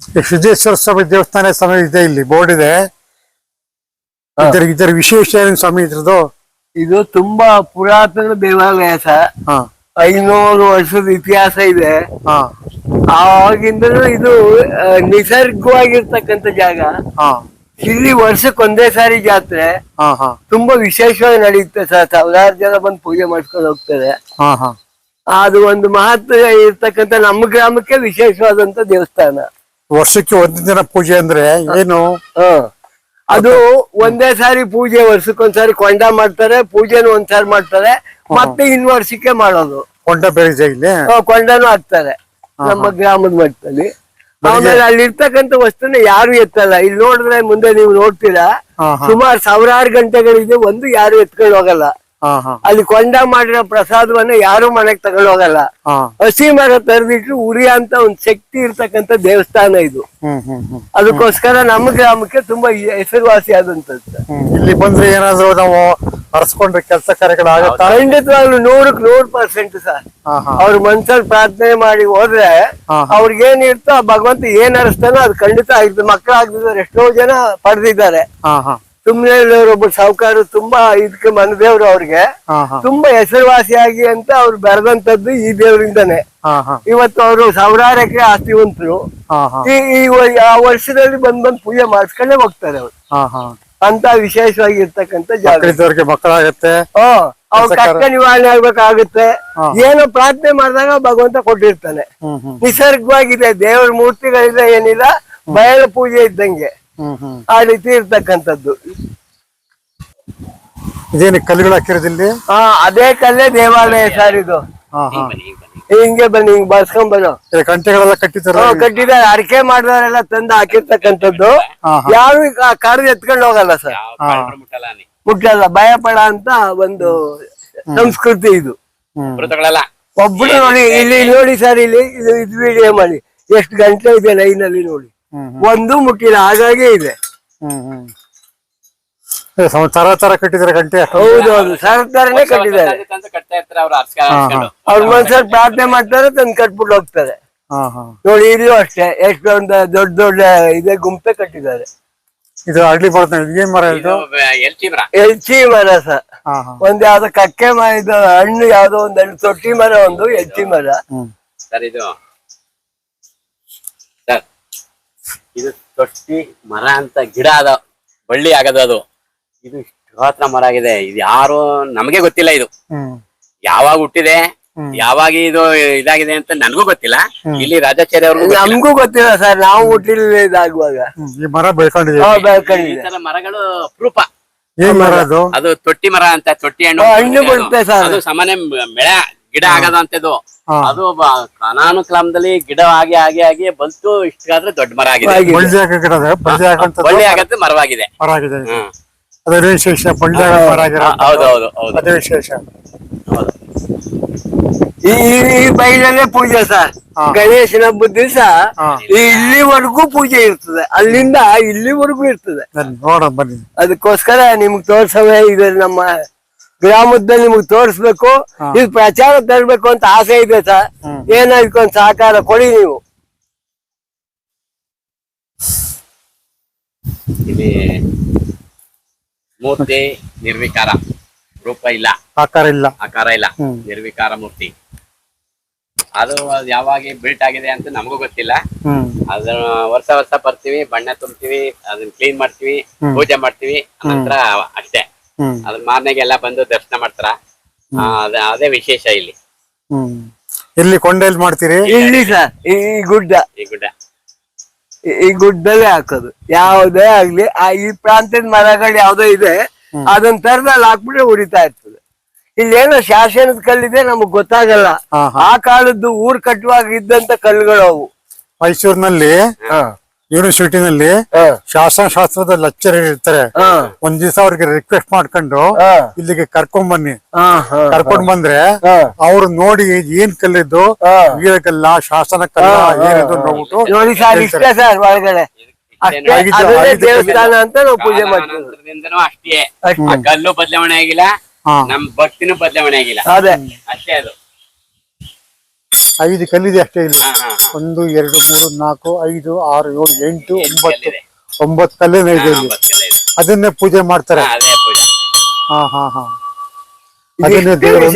ಈ ಸಿದ್ದೇಶ್ವರ ಸ್ವಾಮಿ ದೇವಸ್ಥಾನ ಸ್ವಾಮಿ ಇದೆ ಇಲ್ಲಿ ಬೋರ್ಡ್ ಇದೆ. ಇದರ ಇದರ ವಿಶೇಷ ಏನು ಸ್ವಾಮಿ ಇದ್ರದ್ದು? ಇದು ತುಂಬಾ ಪುರಾತನ ದೇವಾಲಯ ಸರ್. ಐನೂರು ವರ್ಷದ ಇತಿಹಾಸ ಇದೆ. ಹಾ. ಆವಾಗಿಂದಲೂ ಇದು ನಿಸರ್ಗವಾಗಿ ನಿಸರ್ಗವಾಗಿರ್ತಕ್ಕಂಥ ಜಾಗ. ಇಲ್ಲಿ ವರ್ಷಕ್ಕೆ ಒಂದೇ ಸಾರಿ ಜಾತ್ರೆ. ತುಂಬಾ ವಿಶೇಷವಾಗಿ ನಡೆಯುತ್ತೆ ಸರ್. ಸಾವಿರಾರು ಜನ ಬಂದು ಪೂಜೆ ಮಾಡ್ಕೊಂಡು ಹೋಗ್ತಾರೆ. ಅದು ಒಂದು ಮಹತ್ವ ಇರ್ತಕ್ಕಂಥ ನಮ್ಮ ಗ್ರಾಮಕ್ಕೆ ವಿಶೇಷವಾದಂತ ದೇವಸ್ಥಾನ. ವರ್ಷಕ್ಕೆ ಒಂದು ದಿನ ಪೂಜೆ ಅಂದ್ರೆ ಏನು. ಅದು ಒಂದೇ ಸಾರಿ ಪೂಜೆ ವರ್ಷಕ್ಕೊಂದ್ಸಾರಿ ಕೊಂಡ ಮಾಡ್ತಾರೆ ಪೂಜೆನೂ ಒಂದ್ಸಾರಿ ಮಾಡ್ತಾರೆ ಮತ್ತೆ ಇನ್ ವರ್ಷಕ್ಕೆ ಮಾಡೋದು. ಕೊಂಡ ಬೆಳಿಗ್ಗೆ ಇಲ್ಲಿ ಆ, ಹಾಕ್ತಾರೆ ನಮ್ಮ ಗ್ರಾಮದ ಮಟ್ಟದಲ್ಲಿ ಆಮೇಲೆ ಅಲ್ಲಿ ಇರ್ತಕ್ಕಂಥ ವಸ್ತುನ ಯಾರು ಎತ್ತಲ್ಲ. ಇಲ್ಲಿ ನೋಡಿದ್ರೆ ಮುಂದೆ ನೀವು ನೋಡ್ತೀರಾ ಸುಮಾರು ಸಾವಿರಾರು ಗಂಟೆಗಳಿದೆ ಒಂದು ಯಾರು ಎತ್ಕೊಂಡು ಹೋಗಲ್ಲ. ಅಲ್ಲಿ ಕೊಂಡ ಮಾಡಿರೋ ಪ್ರಸಾದವನ್ನ ಯಾರು ಮನೆಗೆ ತಗೊಂಡ್ ಹೋಗಲ್ಲ ಹಸಿ ಮರ ತರದಿಟ್ಟು ಉರಿ ಅಂತ ಒಂದ್ ಶಕ್ತಿ ಇರ್ತಕ್ಕಂತ ದೇವಸ್ಥಾನ ಇದು. ಅದಕ್ಕೋಸ್ಕರ ನಮ್ಮ ಗ್ರಾಮಕ್ಕೆ ತುಂಬಾ ಹೆಸರುವಾಸಿ ಆದಂತದ್ದು ಇಲ್ಲಿ ಬಂದ್ರೆ ಏನಾದ್ರು ನಾವು ಅರ್ಸ್ಕೊಂಡ್ರೆ ಕೆಲಸ ಕಾರ್ಯಗಳು ಖಂಡಿತವಾಗ್ಲು ನೂರಕ್ ನೂರ್ ಪರ್ಸೆಂಟ್ ಸರ್ ಅವ್ರ ಮನ್ಸಲ್ಲಿ ಪ್ರಾರ್ಥನೆ ಮಾಡಿ ಹೋದ್ರೆ ಅವ್ರಿಗೆ ಅವ್ರಿಗೇನ್ ಇರ್ತೋ ಆ ಭಗವಂತ ಏನ್ ಅರಸ್ತಾನೋ ಅದು ಖಂಡಿತ ಆಗ್ತದೆ ಮಕ್ಕಳಾಗ್ತಿದ್ದಾರೆ ಎಷ್ಟೋ ಜನ ಪಡೆದಿದ್ದಾರೆ. ಸುಮ್ನೆ ಒಬ್ಬ ಸಾಹುಕಾರರು ತುಂಬಾ ಇದಕ್ಕೆ ಮನದೇವ್ರು ಅವ್ರಿಗೆ. ತುಂಬಾ ಹೆಸರುವಾಸಿಯಾಗಿ ಅಂತ ಅವ್ರು ಬೆಳೆದಂತದ್ದು ಈ ದೇವರಿಂದಾನೆ. ಇವತ್ತು ಅವರು ಸಾವಿರಾರು ಎಕರೆ ಆಸ್ತಿವಂತರು ಈ ಆ ವರ್ಷದಲ್ಲಿ ಬಂದ್ ಬಂದ್ ಪೂಜೆ ಮಾಡಿಸ್ಕೊಂಡೇ ಹೋಗ್ತಾರೆ ಅವ್ರು. ಅಂತ ವಿಶೇಷವಾಗಿರ್ತಕ್ಕಂಥ ಜಾಗ. ಮಕ್ಕಳಿದ್ದವ್ರಿಗೆ ಮಕ್ಕಳಾಗತ್ತೆ. ಅವ್ರ ಕಷ್ಟ ನಿವಾರಣೆ ಆಗ್ಬೇಕಾಗುತ್ತೆ. ಏನೋ ಪ್ರಾರ್ಥನೆ ಮಾಡಿದಾಗ ಭಗವಂತ ಕೊಟ್ಟಿರ್ತಾನೆ. ನಿಸರ್ಗವಾಗಿದೆ ದೇವರ ಮೂರ್ತಿಗಳಿಲ್ಲ ಏನಿಲ್ಲ ಬಯಲು ಪೂಜೆ ಇದ್ದಂಗೆ. ಆ ರೀತಿ ಇರ್ತಕ್ಕಂಥದ್ದು. ಇದೇನು ಕಲ್ಲುಗಳು ಹಾಕಿರೋದಿಲ್ಲಿ ಹಾ ಅದೇ ಕಲ್ಲೇ ದೇವಾಲಯ ಸರ್ ಇದು. ಹಿಂಗೆ ಬನ್ನಿ ಹಿಂಗ್ ಬಸ್ಕೊಂಡ್ ಬರೋ ಕಂಟೆಗಳೆಲ್ಲ ಹ್ಮ್, ಕಟ್ಟಿದ್ದಾರೆ ಅಡಿಕೆ ಮಾಡಿದವರೆಲ್ಲ ತಂದು ಹಾಕಿರ್ತಕ್ಕಂಥದ್ದು. ಯಾರು ಕರೆದು ಎತ್ಕೊಂಡು ಹೋಗಲ್ಲ ಸರ್. ಮುಟ್ಟಲ್ಲ ಭಯ ಪಡ ಅಂತ ಒಂದು ಸಂಸ್ಕೃತಿ ಇದು. ಒಬ್ಬರು ನೋಡಿ ಇಲ್ಲಿ ನೋಡಿ ಸರ್ ಇಲ್ಲಿ ಇದು ಇದು ವಿಡಿಯೋ ಮಾಡಿ. ಎಷ್ಟು ಗಂಟೆ ಇದೆ ಲೈನ್ ಅಲ್ಲಿ ನೋಡಿ. ಒಂದು ಮುಟ್ಟಿಲ್ಲ ಹಾಗಾಗಿ ಇದೆ. ತರ ತರ ಕಟ್ಟಿದಾರೆ ಗಂಟೆ ಹೌದು ಹೌದು. ತರನೇ ಕಟ್ಟಿದ್ದಾರೆ. ಅಂತ ಕಟ್ತಾ ಇರ್ತಾರೆ ಅವ್ರು ಮನ್ಸಲ್ಲಿ ಪ್ರಾರ್ಥನೆ ಮಾಡ್ತಾರೆ ತಂದು ಕಟ್ಬಿಟ್ಟು ಹೋಗ್ತಾರೆ. ಹಾ ಹಾ. ನೋಡಿ ಇಲ್ಲೂ ಅಷ್ಟೇ. ಎಷ್ಟೊಂದು ದೊಡ್ಡ ದೊಡ್ಡ ಇದೆ ಗುಂಪೆ ಕಟ್ಟಿದ್ದಾರೆ. ಇದು ಅಡ್ಲಿ ಬರ್ತದೆ ಏನ್ ಮರ ಇದು? ಎಲ್ಚಿ ಮರ. ಸರ್. ಒಂದ್ ಯಾವ್ದೋ ಕಕ್ಕೆ ಮರ ಇದು ಹಣ್ಣು ಯಾವ್ದೋ ಒಂದ್ ಹಣ್ಣು ತೊಟ್ಟಿ ಮರ ಒಂದು ಎಲ್ಚಿ ಮರ. ಸರ್ ಇದು ಸರ್ ಇದು ತೊಟ್ಟಿ ಮರ ಅಂತ ಗಿಡ ಅದ ಬಳ್ಳಿ ಆಗದ ಅದು. ಇದು ಇಷ್ಟು ಮರ ಆಗಿದೆ. ಇದು ಯಾರು ನಮಗೆ ಗೊತ್ತಿಲ್ಲ ಇದು. ಯಾವಾಗ ಹುಟ್ಟಿದೆ ಯಾವಾಗ ಇದು ಇದಾಗಿದೆ ಅಂತ ನನ್ಗೂ ಗೊತ್ತಿಲ್ಲ. ಇಲ್ಲಿ ರಾಜಾಚಾರ್ಯ ಅವರು ನಮಗೂ ಗೊತ್ತಿಲ್ಲ ಸರ್. ನಾವು ಹುಟ್ಟಿಲ್ಲ ಇದಾಗುವಾಗ. ಈ ಮರ ಬೆಳ್ಕೊಂಡಿದೆ. ಈ ತರ ಮರಗಳು ಅಪರೂಪ. ಏನ್ ಮರ ಅದು? ಅದು ತೊಟ್ಟಿ ಮರ ಅಂತ ತೊಟ್ಟಿ ಹಣ್ಣು. ಅದು. ಸಾಮಾನ್ಯ ಮೆಳ ಗಿಡ ಆಗದ ಅಂತದ್ದು. ಅದು ಅನಾನುಕ್ರಮದಲ್ಲಿ ಗಿಡ ಆಗಿ ಆಗಿ ಆಗಿ ಬಂತು ಇಷ್ಟಾದ್ರೆ ದೊಡ್ಡ ಮರ ಆಗಿದೆ. ಬಳ್ಳಿ ಆಗತ್ತೆ ಮರವಾಗಿದೆ. ಮರವಾಗಿದೆ. ಅದೇ ವಿಶೇಷ ಬಳ್ಳಿ ಹೌದು ಅದೇ ವಿಶೇಷ. ಈ ಈ- ಬೈಲಲ್ಲೇ ಪೂಜೆ ಸರ್. ಗಣೇಶನ ಹಬ್ಬದ ದಿವಸ ಹಾ. ಇಲ್ಲಿವರೆಗೂ ಪೂಜೆ ಇರ್ತದೆ. ಅಲ್ಲಿಂದ ಇಲ್ಲಿವರೆಗೂ ಇರ್ತದೆ. ನೋಡ ಬನ್ನಿ. ಅದಕ್ಕೋಸ್ಕರ ನಿಮ್ಗೆ ತೋರ್ಸವೇ ಇದು ನಮ್ಮ ಗ್ರಾಮದಲ್ಲಿ ನಿಮಗೆ ತೋರಿಸ್ಬೇಕು ಇದು ಪ್ರಚಾರ ತರಬೇಕು ಅಂತ ಆಸೆ ಇದೆ ಸರ್. ಏನೋ ಇದಕ್ಕೊಂದು ಸಹಕಾರ ಕೊಡಿ ನೀವು. ಇಲ್ಲಿ ಮೂರ್ತಿ ನಿರ್ವಿಕಾರ ರೂಪ ಇಲ್ಲ. ಆಕಾರ ಇಲ್ಲ. ಆಕಾರ ಇಲ್ಲ. ನಿರ್ವಿಕಾರ ಮೂರ್ತಿ. ಅದು ಅದ್ ಯಾವಾಗ ಬಿಲ್ಟ್ ಆಗಿದೆ ಅಂತ ನಮಗೂ ಗೊತ್ತಿಲ್ಲ. ಅದ ಅದನ್ನ ವರ್ಷ ವರ್ಷ ಬರ್ತೀವಿ ಬಣ್ಣ ತುಂಬ್ತೀವಿ ಅದನ್ನ ಕ್ಲೀನ್ ಮಾಡ್ತೀವಿ ಪೂಜೆ ಮಾಡ್ತೀವಿ ನಂತರ ಅಷ್ಟೇ. ಹ್ಮ್. ಮಾರ್ನೆಗೆಲ್ಲ ಬಂದು ದರ್ಶನ ಮಾಡ್ತಾರ. ಆ, ಅದ- ಅದೇ ವಿಶೇಷ ಇಲ್ಲಿ. ಹ್ಮ್. ಕೊಂಡಲ್ ಮಾಡ್ತೀರಿ? ಇಲ್ಲಿ ಸರ್ ಈ ಈ ಗುಡ್ಡ. ಈ ಗುಡ್ಡ. ಈ- ಈ ಗುಡ್ಡಲ್ಲೇ ಹಾಕೋದು. ಯಾವುದೇ ಆಗ್ಲಿ ಆ ಈ ಪ್ರಾಂತ್ಯದ ಮರಗಳು ಯಾವ್ದೋ ಇದೆ ಅದನ್ನ ತರದಲ್ಲಿ ಹಾಕ್ಬಿಟ್ರೆ ಉರಿತಾ ಇರ್ತದೆ. ಏನೋ ಶಾಸನದ ಕಲ್ಲಿದೆ ನಮಗ್ ಗೊತ್ತಾಗಲ್ಲ. ಹಾ, ಆ ಕಾಲದ್ದು ಊರ್ ಕಟ್ಟುವಾಗ ಇದ್ದಂತ ಕಲ್ಲುಗಳು ಅವು ಮೈಸೂರಿನಲ್ಲಿ ಯೂನಿವರ್ಸಿಟಿನಲ್ಲಿ ಶಾಸನ ಶಾಸ್ತ್ರದ ಲೆಕ್ಚರ್ ಇರ್ತಾರೆ. ಹ, ಒಂದ್ ದಿವಸ ಅವ್ರಿಗೆ ರಿಕ್ವೆಸ್ಟ್ ಮಾಡ್ಕೊಂಡು ಇಲ್ಲಿಗೆ ಕರ್ಕೊಂಡ್ ಬನ್ನಿ. ಹ, ಹ, ಕರ್ಕೊಂಡ್ ಬಂದ್ರೆ ಅವ್ರು ನೋಡಿ ಏನ್ ಕಲ್ಲಿದ್ದು ವೀರ ವೀರಕಲ್ಲ ಶಾಸನ ಕಲ್ಲ ಏನಿದ್ದು ನೋಡ್ಬಿಟ್ಟು ದೇವಸ್ಥಾನ ಅಂತ ನಾವು ಪೂಜೆ ಮಾಡ್ತೀವಿ. ಅಷ್ಟೇ. ಕಲ್ಲು ಬದಲಾವಣೆ ಆಗಿಲ್ಲ. ನಮ್ ಭಕ್ತಿನೂ ಬದಲಾವಣೆ ಆಗಿಲ್ಲ. ಅದೇ. ಅಷ್ಟೇ ಅದು. ಐದು ಕಲ್ಲಿದೆ ಅಷ್ಟೇ ಇಲ್ಲಿ. ಒಂದು ಎರಡು ಮೂರು ನಾಲ್ಕು ಐದು ಆರು ಏಳು ಎಂಟು ಒಂಬತ್ತು. ಒಂಬತ್ತು ಕಲ್ಲಿನ ಇದೆ ಇಲ್ಲಿ. ಅದನ್ನೇ ಪೂಜೆ ಮಾಡ್ತಾರೆ. ಹಾ, ಅದೇ ಪೂಜೆ. ಹಾ ಹಾ ಅದನ್ನೇ ದೇವರು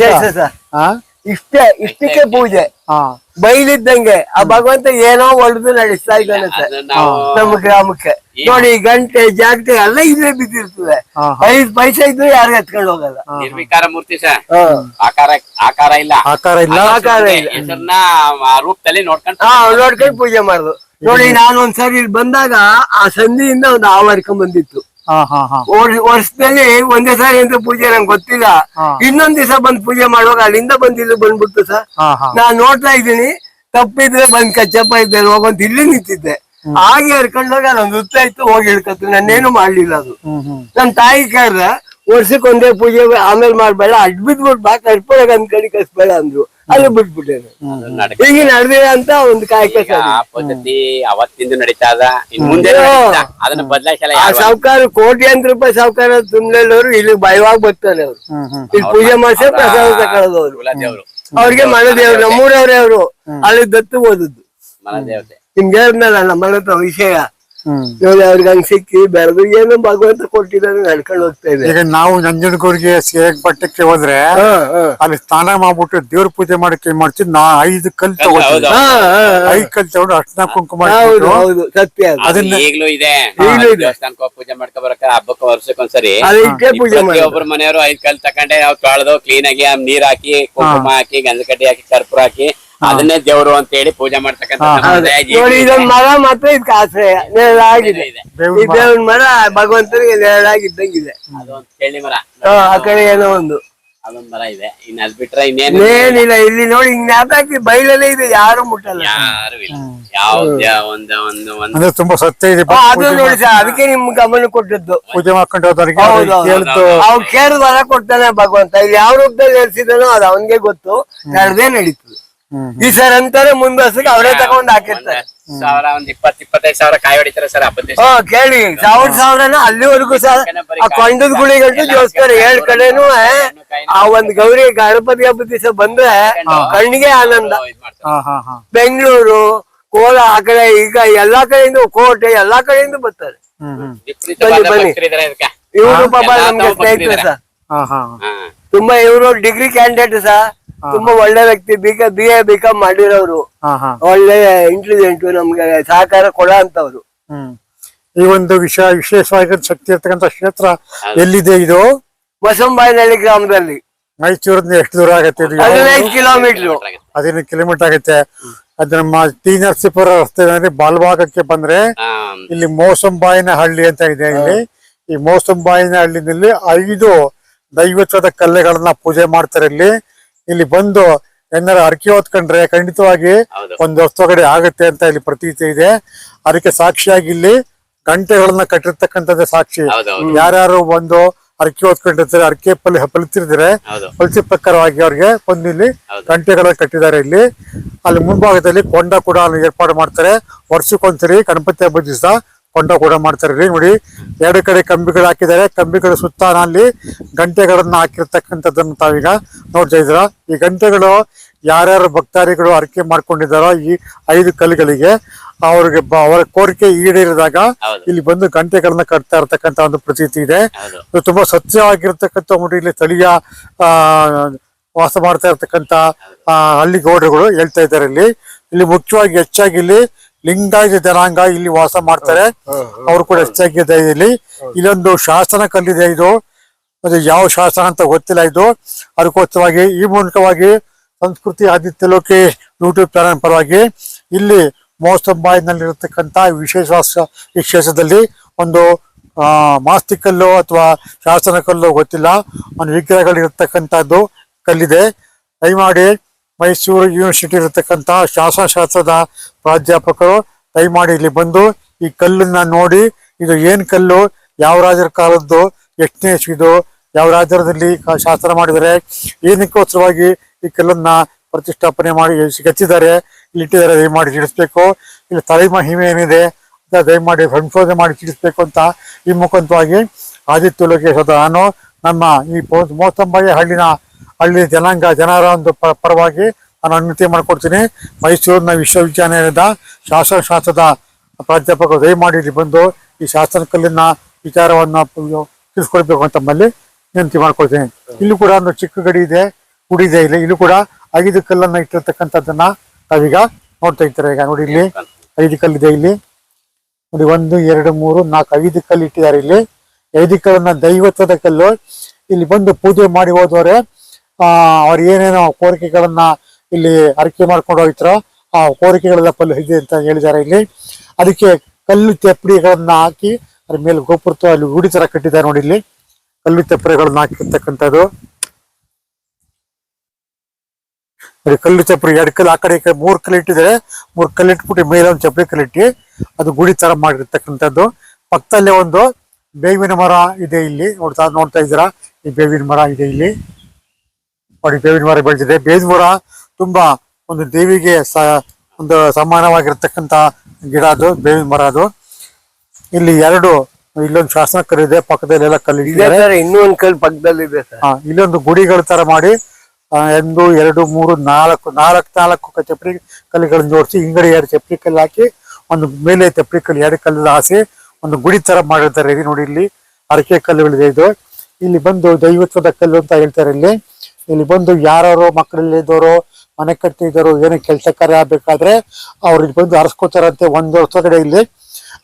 ಇಷ್ಟೇ ಇಷ್ಟಕ್ಕೆ ಪೂಜೆ. ಬೈಲಿದ್ದಂಗೆ ಆ ಭಗವಂತ ಏನೋ ಒಳ್ದು ನಡೆಸ್ತಾ ಇದ್ದಾನೆ ಸರ್. ನಮ್ಮ ಗ್ರಾಮಕ್ಕೆ. ನೋಡಿ ಗಂಟೆ ಜಾಗಟೆ ಎಲ್ಲ ಇಲ್ಲೇ ಬಿದ್ದಿರ್ತದೆ. ಐದು ಪೈಸೆ ಇದ್ರು ಯಾರು ಎತ್ಕೊಂಡು ಹೋಗಲ್ಲ. ನಿರ್ವಿಕಾರ ಮೂರ್ತಿ ಸರ್. ಆಕಾರ ಆಕಾರ ಇಲ್ಲ. ಆಕಾರ ಇಲ್ಲ. ಆಕಾರ ಇಲ್ಲ. ಹೆಸರನ್ನ ರೂಪದಲ್ಲಿ ನೋಡ್ಕೊಂಡು ಹಾ ನೋಡ್ಕೊಂಡು ಪೂಜೆ ಮಾಡುದು. ನೋಡಿ ನಾನು ಒಂದ್ಸರಿ ಇಲ್ಲಿ ಬಂದಾಗ ಆ ಸಂಧಿಯಿಂದ ಒಂದು ಆವರ್ಕೊಂಡ್ ಬಂದಿತ್ತು. ವರ್ಷದಲ್ಲಿ ಒಂದೇ ಸಾರಿ ಅಂತ ಪೂಜೆ ನಂಗೆ ಗೊತ್ತಿಲ್ಲ. ಇನ್ನೊಂದ್ ದಿವಸ ಬಂದ್ ಪೂಜೆ ಮಾಡುವಾಗ ಅಲ್ಲಿಂದ ಬಂದಿದ್ದು ಬಂದ್ಬಿಡ್ತು ಸರ್. ನಾನ್ ನೋಡ್ತಾ ಇದ್ದೀನಿ ತಪ್ಪಿದ್ರೆ ಬಂದ್ ಕಚ್ಚಪ್ಪ ಇದ್ದೆ ಹೋಗಂತ ಇಲ್ಲಿ ನಿಂತಿದ್ದೆ. ಹಾಗೆ ಹರ್ಕೊಂಡೋಗ ನಾನು ನೃತ್ಯ ಇತ್ತು ಹೋಗಿ ಹಿಡ್ಕತ್ತು ನಾನೇನು ಮಾಡ್ಲಿಲ್ಲ ಅದು. ಹ್ಮ್ ತಾಯಿ ಕರ್ದ ವರ್ಷಕ್ಕೆ ಒಂದೇ ಪೂಜೆ ಆಮೇಲೆ ಮಾಡ್ಬೇಡ ಅಡ್ಬಿದ್ಬಿಟ್ಟು ಬಾ ಕರ್ಪೊಳಗ ಅಂದ್ ಕಡೆ ಕಸ್ಬೇಡ ಅಂದ್ರು. ಅಲ್ಲಿ ಬಿಟ್ಬಿಟ್ಟಿದ್ರು. ಈಗ ನಡೆದಿದೆ ಅಂತ ಒಂದು ಕಾಯಕ ಆ ಪದ್ಧತಿ ಅವತ್ತಿಂದ ನಡೀತಾ ಅದ. ಇನ್ ಮುಂದೆ ಅದನ್ನ ಬದಲಾಯಿಸಲ್ಲ ಆ ಸಾವುಕಾರ ಕೋಟ್ಯಾಂತರ ರೂಪಾಯಿ ಸಾವುಕಾರ ತುಂಬಲವರು ಇಲ್ಲಿ ಭಯವಾಗಿ ಬರ್ತಾರೆ ಅವ್ರು. ಇಲ್ಲಿ ಪೂಜೆ ಮಾಡ್ಸಿ ಪ್ರಸಾದ ತಗೊಳ್ಳೋದು ಕುಲದೇವ್ರು. ಅವ್ರಿಗೆ ಮನದೇವ್ರು ನಮ್ಮೂರವ್ರೆ ಅವರು. ಅಲ್ಲಿ ದತ್ತು ಓದದ್ದು ನಿಮ್ಗೆ ಹೇಳಿದ್ನಲ್ಲ ನಮ್ಮ ಹತ್ರ ವಿಷಯ. ನೋಡಿ ಅವ್ರಿಗೆ ಹಂಗ್ ಸಿಕ್ಕಿ ಬೆಳೆದು ಏನೋ ಭಗವಂತ ಕೊಟ್ಟಿದ್ದಾರೆ ನಡ್ಕೊಂಡು ಹೋಗ್ತಾ ಇದೆ. ಈಗ ನಾವು ನಂಜನಗೂರಿಗೆ ಸೇಗ್ ಪಟ್ಟಕ್ಕೆ ಹೋದ್ರೆ. ಅಲ್ಲಿ ಸ್ನಾನ ಮಾಡ್ಬಿಟ್ಟು ದೇವ್ರ ಪೂಜೆ ಮಾಡಕ್ಕೆ ಏನ್ ಮಾಡ್ತೀವಿ? ನಾ ಐದು ಕಲ್ ತಗೋತೀವಿ. ಐದು ಕಲ್ ತಗೊಂಡು ಅರ್ಶನ ಕುಂಕುಮ ಹೌದು ಹೌದು. ಸತ್ಯ ಅದು. ಅದು ಈಗ್ಲೂ ಇದೆ. ಈಗ್ಲೂ ಇದೆ. ದೇವಸ್ಥಾನಕ್ಕೆ ಹೋಗಿ ಪೂಜೆ ಮಾಡ್ಕೊ ಬರಕ ಹಬ್ಬಕ್ಕೆ ವರ್ಷಕ್ಕೊಂದ್ಸರಿ. ಅದು ಇಟ್ಟೇ ಪೂಜೆ ಮಾಡಿ ಒಬ್ರ ಮನೆಯವರು ಐದ್ ಕಲ್ ತಕೊಂಡೆ ನಾವು ತೊಳೆದು ಕ್ಲೀನ್ ಆಗಿ ಆ ನೀರ್ ಹಾಕಿ ಕುಂಕುಮ ಹಾಕಿ ಗಂಧಕಡ್ಡಿ ಹಾಕಿ ಕರ್ಪೂರ ಹಾಕಿ ಅದನ್ನೇ ದೇವರು ಅಂತ ಹೇಳಿ ಪೂಜೆ ಮಾಡ್ತಕ್ಕಂಥ ನೋಡಿ. ಇದೊಂದ್ ಮರ ಮಾತ್ರ ಇದಕ್ಕೆ ಆಶ್ರಯ. ನೆರಳಾಗಿದೆ. ಈ ದೇವನ ಮರ ಭಗವಂತನಿಗೆ ನೆರಳಾಗಿದ್ದಂಗಿದೆ. ಅದೊಂದು ಚೇಳಿ ಮರ. ಆ ಕಡೆ ಏನೋ ಒಂದು. ಅದೊಂದ್ ಮರ ಇದೆ. ಇನ್ ಅದ್ ಬಿಟ್ರೆ ಇನ್ನೇನು ಏನಿಲ್ಲ ಇಲ್ಲಿ ನೋಡಿ ಹಿಂಗ್ ನೇತಾಕಿ ಬೈಲಲ್ಲೇ ಇದೆ ಯಾರು ಮುಟ್ಟಲ್ಲ. ಯಾರು ಇಲ್ಲ. ಯಾವ್ದೇ ಒಂದ ಒಂದು ಒಂದು ಅಂದ್ರೆ ತುಂಬಾ ಸತ್ಯ ಇದೆ. ಅದು ನೋಡಿ ಸರ್ ಅದಕ್ಕೆ ನಿಮ್ ಗಮನ ಕೊಟ್ಟದ್ದು. ಪೂಜೆ ಮಾಡ್ಕೊಂಡು ಹೋದವ್ರಿಗೆ ಅವ್ನು ಕೇಳಿದ ವರ ಕೊಡ್ತಾನೆ ಭಗವಂತ. ಇಲ್ಲಿ ಯಾವ ರೂಪದಲ್ಲಿ ನೆಲೆಸಿದಾನೋ ಅದು ಅವನ್ಗೆ ಗೊತ್ತು. ನಡ್ದೇ ನಡೀತದೆ. ಈ ಸರ್ ಅಂತಾರೆ ಮುಂದಸ್ಸಿಗೆ ಅವರೇ ತಗೊಂಡ್ ಹಾಕಿರ್ತಾರೆ. ಸಾವಿರ ಒಂದ್ ಇಪ್ಪತ್ ಇಪ್ಪತ್ತೈದು ಸಾವಿರ ಕಾಯಿ ಹೊಡಿತಾರೆ ಸರ್ ಹಬ್ಬದ ಹಾ ಕೇಳಿ. ಸಾವಿರ ಸಾವಿರನ ಅಲ್ಲಿವರೆಗೂ ಸರ್ ಆ ಕೊಂಡದ ಗುಳಿಗಂಟು ಜೋಸ್ತಾರೆ ಏಳ್ ಕಡೆನು ಆ ಒಂದ್ ಗೌರಿ ಗಣಪತಿ ಹಬ್ಬದ ದಿವಸ ಬಂದ್ರೆ ಕಣ್ಣಿಗೆ ಆನಂದ. ಹಾ ಹಾ ಹಾ. ಬೆಂಗಳೂರು ಕೋಲ ಆ ಕಡೆ ಈಗ ಎಲ್ಲಾ ಕಡೆಯಿಂದ ಕೋಟೆ ಎಲ್ಲಾ ಕಡೆಯಿಂದ ಬರ್ತಾರೆ. ಬನ್ನಿ, ಬನ್ನಿ. ಇವರು ಪಾಪ ನಮ್ಗೆ ಸ್ನೇಹಿತರೆ ಸರ್. ಹಾ ಹಾ ಹಾ. ತುಂಬಾ ಇವರು ಡಿಗ್ರಿ ಕ್ಯಾಂಡಿಡೇಟ್ ಸರ್. ತುಂಬಾ ಒಳ್ಳೆ ವ್ಯಕ್ತಿ B B A B com ಮಾಡಿರೋರು ಒಳ್ಳೆ ಇಂಟೆಲಿಜೆಂಟ್ ನಮ್ಗೆ ಸಹಕಾರ ಕೊಡ ಅಂತವ್ರು. ಹ್ಮ್. ಈ ಒಂದು ವಿಷ ವಿಶೇಷವಾಗಿ ಶಕ್ತಿ ಇರ್ತಕ್ಕಂಥ ಕ್ಷೇತ್ರ ಎಲ್ಲಿದೆ ಇದು? ಬಸಂಬಾಯಿನಹಳ್ಳಿ ಗ್ರಾಮದಲ್ಲಿ. ಮೈಸೂರಿಂದ ಎಷ್ಟು ದೂರ ಆಗತ್ತೆ ಇದು? ಹದಿನೈದು ಕಿಲೋಮೀಟರ್. ಹದಿನೈದು ಕಿಲೋಮೀಟರ್ ಆಗತ್ತೆ. ಅದು ನಮ್ಮ ಟಿ ನರಸೀಪುರ ರಸ್ತೆ ಬಾಲ್ಭಾಗಕ್ಕೆ ಬಂದ್ರೆ ಇಲ್ಲಿ ಮೋಸಂಬಾಯಿನ ಹಳ್ಳಿ ಅಂತ ಇದೆ ಇಲ್ಲಿ. ಈ ಮೋಸಂಬಾಯಿನ ಹಳ್ಳಿನಲ್ಲಿ ಐದು ದೈವತ್ವದ ಕಲ್ಲೆಗಳನ್ನ ಪೂಜೆ ಮಾಡ್ತಾರೆ ಇಲ್ಲಿ. ಇಲ್ಲಿ ಬಂದು ಏನಾರ ಅರಕೆ ಹೊತ್ಕೊಂಡ್ರೆ ಖಂಡಿತವಾಗಿ ಒಂದು ಹೊತ್ತೊಗಡೆ ಆಗುತ್ತೆ ಅಂತ ಇಲ್ಲಿ ಪ್ರತೀತಿ ಇದೆ. ಅದಕ್ಕೆ ಸಾಕ್ಷಿಯಾಗಿ ಇಲ್ಲಿ ಗಂಟೆಗಳನ್ನ ಕಟ್ಟಿರ್ತಕ್ಕಂಥದ್ದೇ ಸಾಕ್ಷಿ. ಯಾರ್ಯಾರು ಬಂದು ಅರಕೆ ಹೊತ್ಕೊಂಡಿರ್ತಾರೆ ಅರಕೆ ಪಲ್ಲಿ ಫಲಿತಿರ್ತಾರೆ ಫಲಿತ ಪ್ರಕಾರವಾಗಿ ಅವ್ರಿಗೆ ಬಂದು ಇಲ್ಲಿ ಗಂಟೆಗಳನ್ನ ಗಂಟೆಗಳ ಕಟ್ಟಿದ್ದಾರೆ ಇಲ್ಲಿ. ಅಲ್ಲಿ ಮುಂಭಾಗದಲ್ಲಿ ಕೊಂಡ ಕೂಡ ಏರ್ಪಾಡು ಮಾಡ್ತಾರೆ. ವರ್ಷಕ್ಕೊಂದ್ಸರಿ ಗಣಪತಿ ಹಬ್ಬದ ದಿವಸ ಕೊಂಡ ಕೂಡ ಮಾಡ್ತಾರೆ. ನೋಡಿ ಎರಡು ಕಡೆ ಕಂಬಿಗಳು ಹಾಕಿದ್ದಾರೆ. ಕಂಬಿಗಳ ಸುತ್ತ ಅಲ್ಲಿ ಗಂಟೆಗಳನ್ನ ಹಾಕಿರ್ತಕ್ಕಂಥದ್ದನ್ನು ತಾವೀಗ ನೋಡ್ತಾ ಇದ್ರ ಈ ಗಂಟೆಗಳು ಯಾರ್ಯಾರು ಭಕ್ತಾದಿಗಳು ಅರಕೆ ಮಾಡ್ಕೊಂಡಿದ್ದಾರೋ ಈ ಐದು ಕಲ್ಲುಗಳಿಗೆ ಅವ್ರಿಗೆ ಅವರ ಕೋರಿಕೆ ಈಡೇರಿದಾಗ ಇಲ್ಲಿ ಬಂದು ಗಂಟೆಗಳನ್ನ ಕಟ್ತಾ ಇರ್ತಕ್ಕಂತ ಒಂದು ಪ್ರತೀತಿ ಇದೆ. ಇದು ತುಂಬಾ ಸತ್ಯವಾಗಿರ್ತಕ್ಕಂಥ ಒಂದು ಇಲ್ಲಿ ಸ್ಥಳೀಯ ಆ ವಾಸ ಮಾಡ್ತಾ ಇರ್ತಕ್ಕಂತ ಹಳ್ಳಿ ಗೌಡರುಗಳು ಹೇಳ್ತಾ ಇದ್ದಾರೆ ಇಲ್ಲಿ. ಇಲ್ಲಿ ಮುಖ್ಯವಾಗಿ ಹೆಚ್ಚಾಗಿ ಇಲ್ಲಿ ಲಿಂಗಾಯತ ಜನಾಂಗ ಇಲ್ಲಿ ವಾಸ ಮಾಡ್ತಾರೆ. ಅವರು ಕೂಡ ಹೆಚ್ಚಾಗಿ ಇಲ್ಲಿ. ಇಲ್ಲೊಂದು ಶಾಸನ ಕಲ್ಲಿದೆ ಇದು. ಅದು ಯಾವ ಶಾಸನ ಅಂತ ಗೊತ್ತಿಲ್ಲ ಇದು. ಅದಕ್ಕೋಸ್ಕರವಾಗಿ ಈ ಮೂಲಕವಾಗಿ ಸಂಸ್ಕೃತಿ ಆದಿತ್ಯ ಲೋಕಿ ಯೂಟ್ಯೂಬ್ ಚಾನಲ್ ಪರವಾಗಿ ಇಲ್ಲಿ ಮೋಸಂಬಾಯಿನಲ್ಲಿರತಕ್ಕಂಥ ವಿಶೇಷ ಈ ಕ್ಷೇತ್ರದಲ್ಲಿ ಒಂದು ಆ ಮಾಸ್ತಿ ಕಲ್ಲು ಅಥವಾ ಶಾಸನ ಕಲ್ಲು ಗೊತ್ತಿಲ್ಲ. ಒಂದು ವಿಗ್ರಹಗಳಿರ್ತಕ್ಕಂಥದ್ದು ಕಲ್ಲಿದೆ. ದಯಮಾಡಿ ಮೈಸೂರು ಯೂನಿವರ್ಸಿಟಿ ಇರತಕ್ಕಂತಹ ಶಾಸನಶಾಸ್ತ್ರದ ಪ್ರಾಧ್ಯಾಪಕರು ದಯಮಾಡಿ ಇಲ್ಲಿ ಬಂದು ಈ ಕಲ್ಲನ್ನ ನೋಡಿ, ಇದು ಏನ್ ಕಲ್ಲು, ಯಾವ ರಾಜರ ಕಾಲದ್ದು, ಎಷ್ಟನೇ ಇದು ಯಾವ ರಾಜರದಲ್ಲಿ ಶಾಸ್ತ್ರ ಮಾಡಿದರೆ ಏನಕ್ಕೋಸ್ಕರವಾಗಿ ಈ ಕಲ್ಲನ್ನ ಪ್ರತಿಷ್ಠಾಪನೆ ಮಾಡಿ ಕೆತ್ತಿದ್ದಾರೆ ಇಲ್ಲಿ ಇಟ್ಟಿದ್ದಾರೆ ದಯಮಾಡಿ ತಿಳಿಸ್ಬೇಕು. ಇಲ್ಲಿ ತಲೆ ಮಹಿಮೆ ಏನಿದೆ ಅಂತ ದಯಮಾಡಿ ಸಂಶೋಧನೆ ಮಾಡಿ ತಿಳಿಸ್ಬೇಕು ಅಂತ ಈ ಮುಖಾಂತರವಾಗಿ ಆದಿತ್ಯ ಲೋಕೇಶ್ ನಾನು ನಮ್ಮ ಈ ಮೋಸಂಬಾಯಿ ಹಳ್ಳಿನ ಹಳ್ಳಿ ಜನಾಂಗ ಜನರ ಒಂದು ಪರವಾಗಿ ನಾನು ಅನುಮತಿ ಮಾಡಿಕೊಡ್ತೀನಿ. ಮೈಸೂರಿನ ವಿಶ್ವವಿದ್ಯಾನಿಲಯದ ಶಾಸನಶಾಸ್ತ್ರದ ಪ್ರಾಧ್ಯಾಪಕರು ದಯಮಾಡಿ ಇಲ್ಲಿ ಬಂದು ಈ ಶಾಸನ ಕಲ್ಲಿನ ವಿಚಾರವನ್ನ ತಿಳಿಸ್ಕೊಡ್ಬೇಕು ಅಂತ ನಮ್ಮಲ್ಲಿ ವಿನಂತಿ ಮಾಡ್ಕೊಳ್ತೀನಿ. ಇಲ್ಲಿ ಕೂಡ ಒಂದು ಚಿಕ್ಕ ಗಡಿ ಇದೆ, ಗುಡಿ ಇದೆ ಇಲ್ಲಿ. ಇಲ್ಲೂ ಕೂಡ ಐದು ಕಲ್ಲನ್ನು ಇಟ್ಟಿರ್ತಕ್ಕಂಥದ್ದನ್ನ ನಾವೀಗ ನೋಡ್ತಾ ಇರ್ತಾರೆ ಈಗ ನೋಡಿ ಇಲ್ಲಿ ಐದು ಕಲ್ಲಿದೆ ಇಲ್ಲಿ. ನೋಡಿ ಒಂದು, ಎರಡು, ಮೂರು, ನಾಲ್ಕು, ಐದು ಕಲ್ಲು ಇಟ್ಟಿದ್ದಾರೆ ಇಲ್ಲಿ. ಐದು ಕಲ್ಲನ್ನ ದೈವತ್ವದ ಕಲ್ಲು. ಇಲ್ಲಿ ಬಂದು ಪೂಜೆ ಮಾಡಿ ಹೋದವರೆ ಆ, ಅವ್ರ ಏನೇನೋ ಕೋರಿಕೆಗಳನ್ನ ಇಲ್ಲಿ ಅರಿಕೆ ಮಾಡ್ಕೊಂಡು ಹೋಗ್ತಾರೋ ಆ ಕೋರಿಕೆಗಳೆಲ್ಲ ಪಲ್ಲು ಇದೆ ಅಂತ ಹೇಳಿದ್ದಾರೆ ಇಲ್ಲಿ. ಅದಕ್ಕೆ ಕಲ್ಲು ತೆಪ್ಪಡಿಗಳನ್ನ ಹಾಕಿ ಅದ್ರ ಮೇಲೆ ಗೋಪುರತ್ವ ಅಲ್ಲಿ ಗುಡಿ ತರ ಕಟ್ಟಿದ್ದಾರೆ ನೋಡಿ ಇಲ್ಲಿ. ಕಲ್ಲು ತೆಪ್ಪರೆಗಳನ್ನ ಹಾಕಿರ್ತಕ್ಕಂಥದ್ದು. ಕಲ್ಲು ಚಪ್ಪರಿ ಎರಡು ಕಲ್ಲು, ಆ ಕಡೆ ಮೂರು ಕಲ್ಲು ಇಟ್ಟಿದ್ದಾರೆ. ಮೂರು ಕಲ್ಲು ಇಟ್ಬಿಟ್ಟು ಮೇಲೆ ಒಂದು ಕಲ್ಲು ಇಟ್ಟು ಅದು ಗುಡಿ ತರ ಮಾಡಿರ್ತಕ್ಕಂಥದ್ದು. ಪಕ್ಕದಲ್ಲೇ ಒಂದು ಬೇವಿನ ಮರ ಇದೆ ಇಲ್ಲಿ. ನೋಡ್ತಾ ನೋಡ್ತಾ ಇದ್ದೀರಾ? ಈ ಬೇವಿನ ಮರ ಇದೆ ಇಲ್ಲಿ. ನೋಡಿ ಬೇವಿನ ಮರ ಬೆಳೆದಿದೆ. ಬೇವಿನ ಮರ ತುಂಬಾ ಒಂದು ದೇವಿಗೆ ಸ ಒಂದು ಸಮಾನವಾಗಿರ್ತಕ್ಕಂತ ಗಿಡ ಅದು ಬೇವಿನ ಮರ ಅದು. ಇಲ್ಲಿ ಎರಡು ಇಲ್ಲೊಂದು ಶಾಸನ ಕಲ್ಲಿದೆ ಪಕ್ಕದಲ್ಲಿ ಎಲ್ಲ ಕಲ್ಲು ಇದೇ ಇಟ್ಟಿದ್ದಾರೆ ಪಕ್ಕದಲ್ಲಿ ಇನ್ನೂ ಒಂದ್ ಕಲ್ ಪಕ್ಕದಲ್ಲಿದೆ ಸರ್. ಆ, ಇಲ್ಲೊಂದು ಗುಡಿಗಳ ತರ ಮಾಡಿ ಒಂದು ಎರಡು ಮೂರು ನಾಲ್ಕು ನಾಲ್ಕು ನಾಲ್ಕು ಚಪ್ಪಡಿ ಕಲ್ಲುಗಳನ್ನ ಜೋಡಿಸಿ ಹಿಂಗಡೆ ಎರಡು ಚಪ್ಪಡಿ ಕಲ್ಲು ಹಾಕಿ ಒಂದು ಮೇಲೆ ಚಪ್ಪಲಿ ಕಲ್ಲು ಎರಡು ಕಲ್ಲು ಹಾಸಿ ಒಂದು ಗುಡಿ ತರ ಮಾಡಿರ್ತಾರೆ. ನೋಡಿ ಇಲ್ಲಿ ಅರಕೆ ಕಲ್ಲುಗಳಿದೆ ಇದು. ಇಲ್ಲಿ ಬಂದು ದೈವತ್ವದ ಕಲ್ಲು ಅಂತ ಹೇಳ್ತಾರೆ ಇಲ್ಲಿ. ಇಲ್ಲಿ ಬಂದು ಯಾರು ಮಕ್ಕಳಲ್ಲಿ ಇದ್ದವರು ಮನೆ ಕಟ್ಟಿದ್ದವರು ಏನೇ ಕೆಲಸ ಕಾರ್ಯ ಆಗ್ಬೇಕಾದ್ರೆ ಅವ್ರು ಇಲ್ಲಿ ಬಂದು ಅರಸ್ಕೋತಾರಂತೆ ಒಂದು ವರ್ಷಗಡೆ ಇಲ್ಲಿ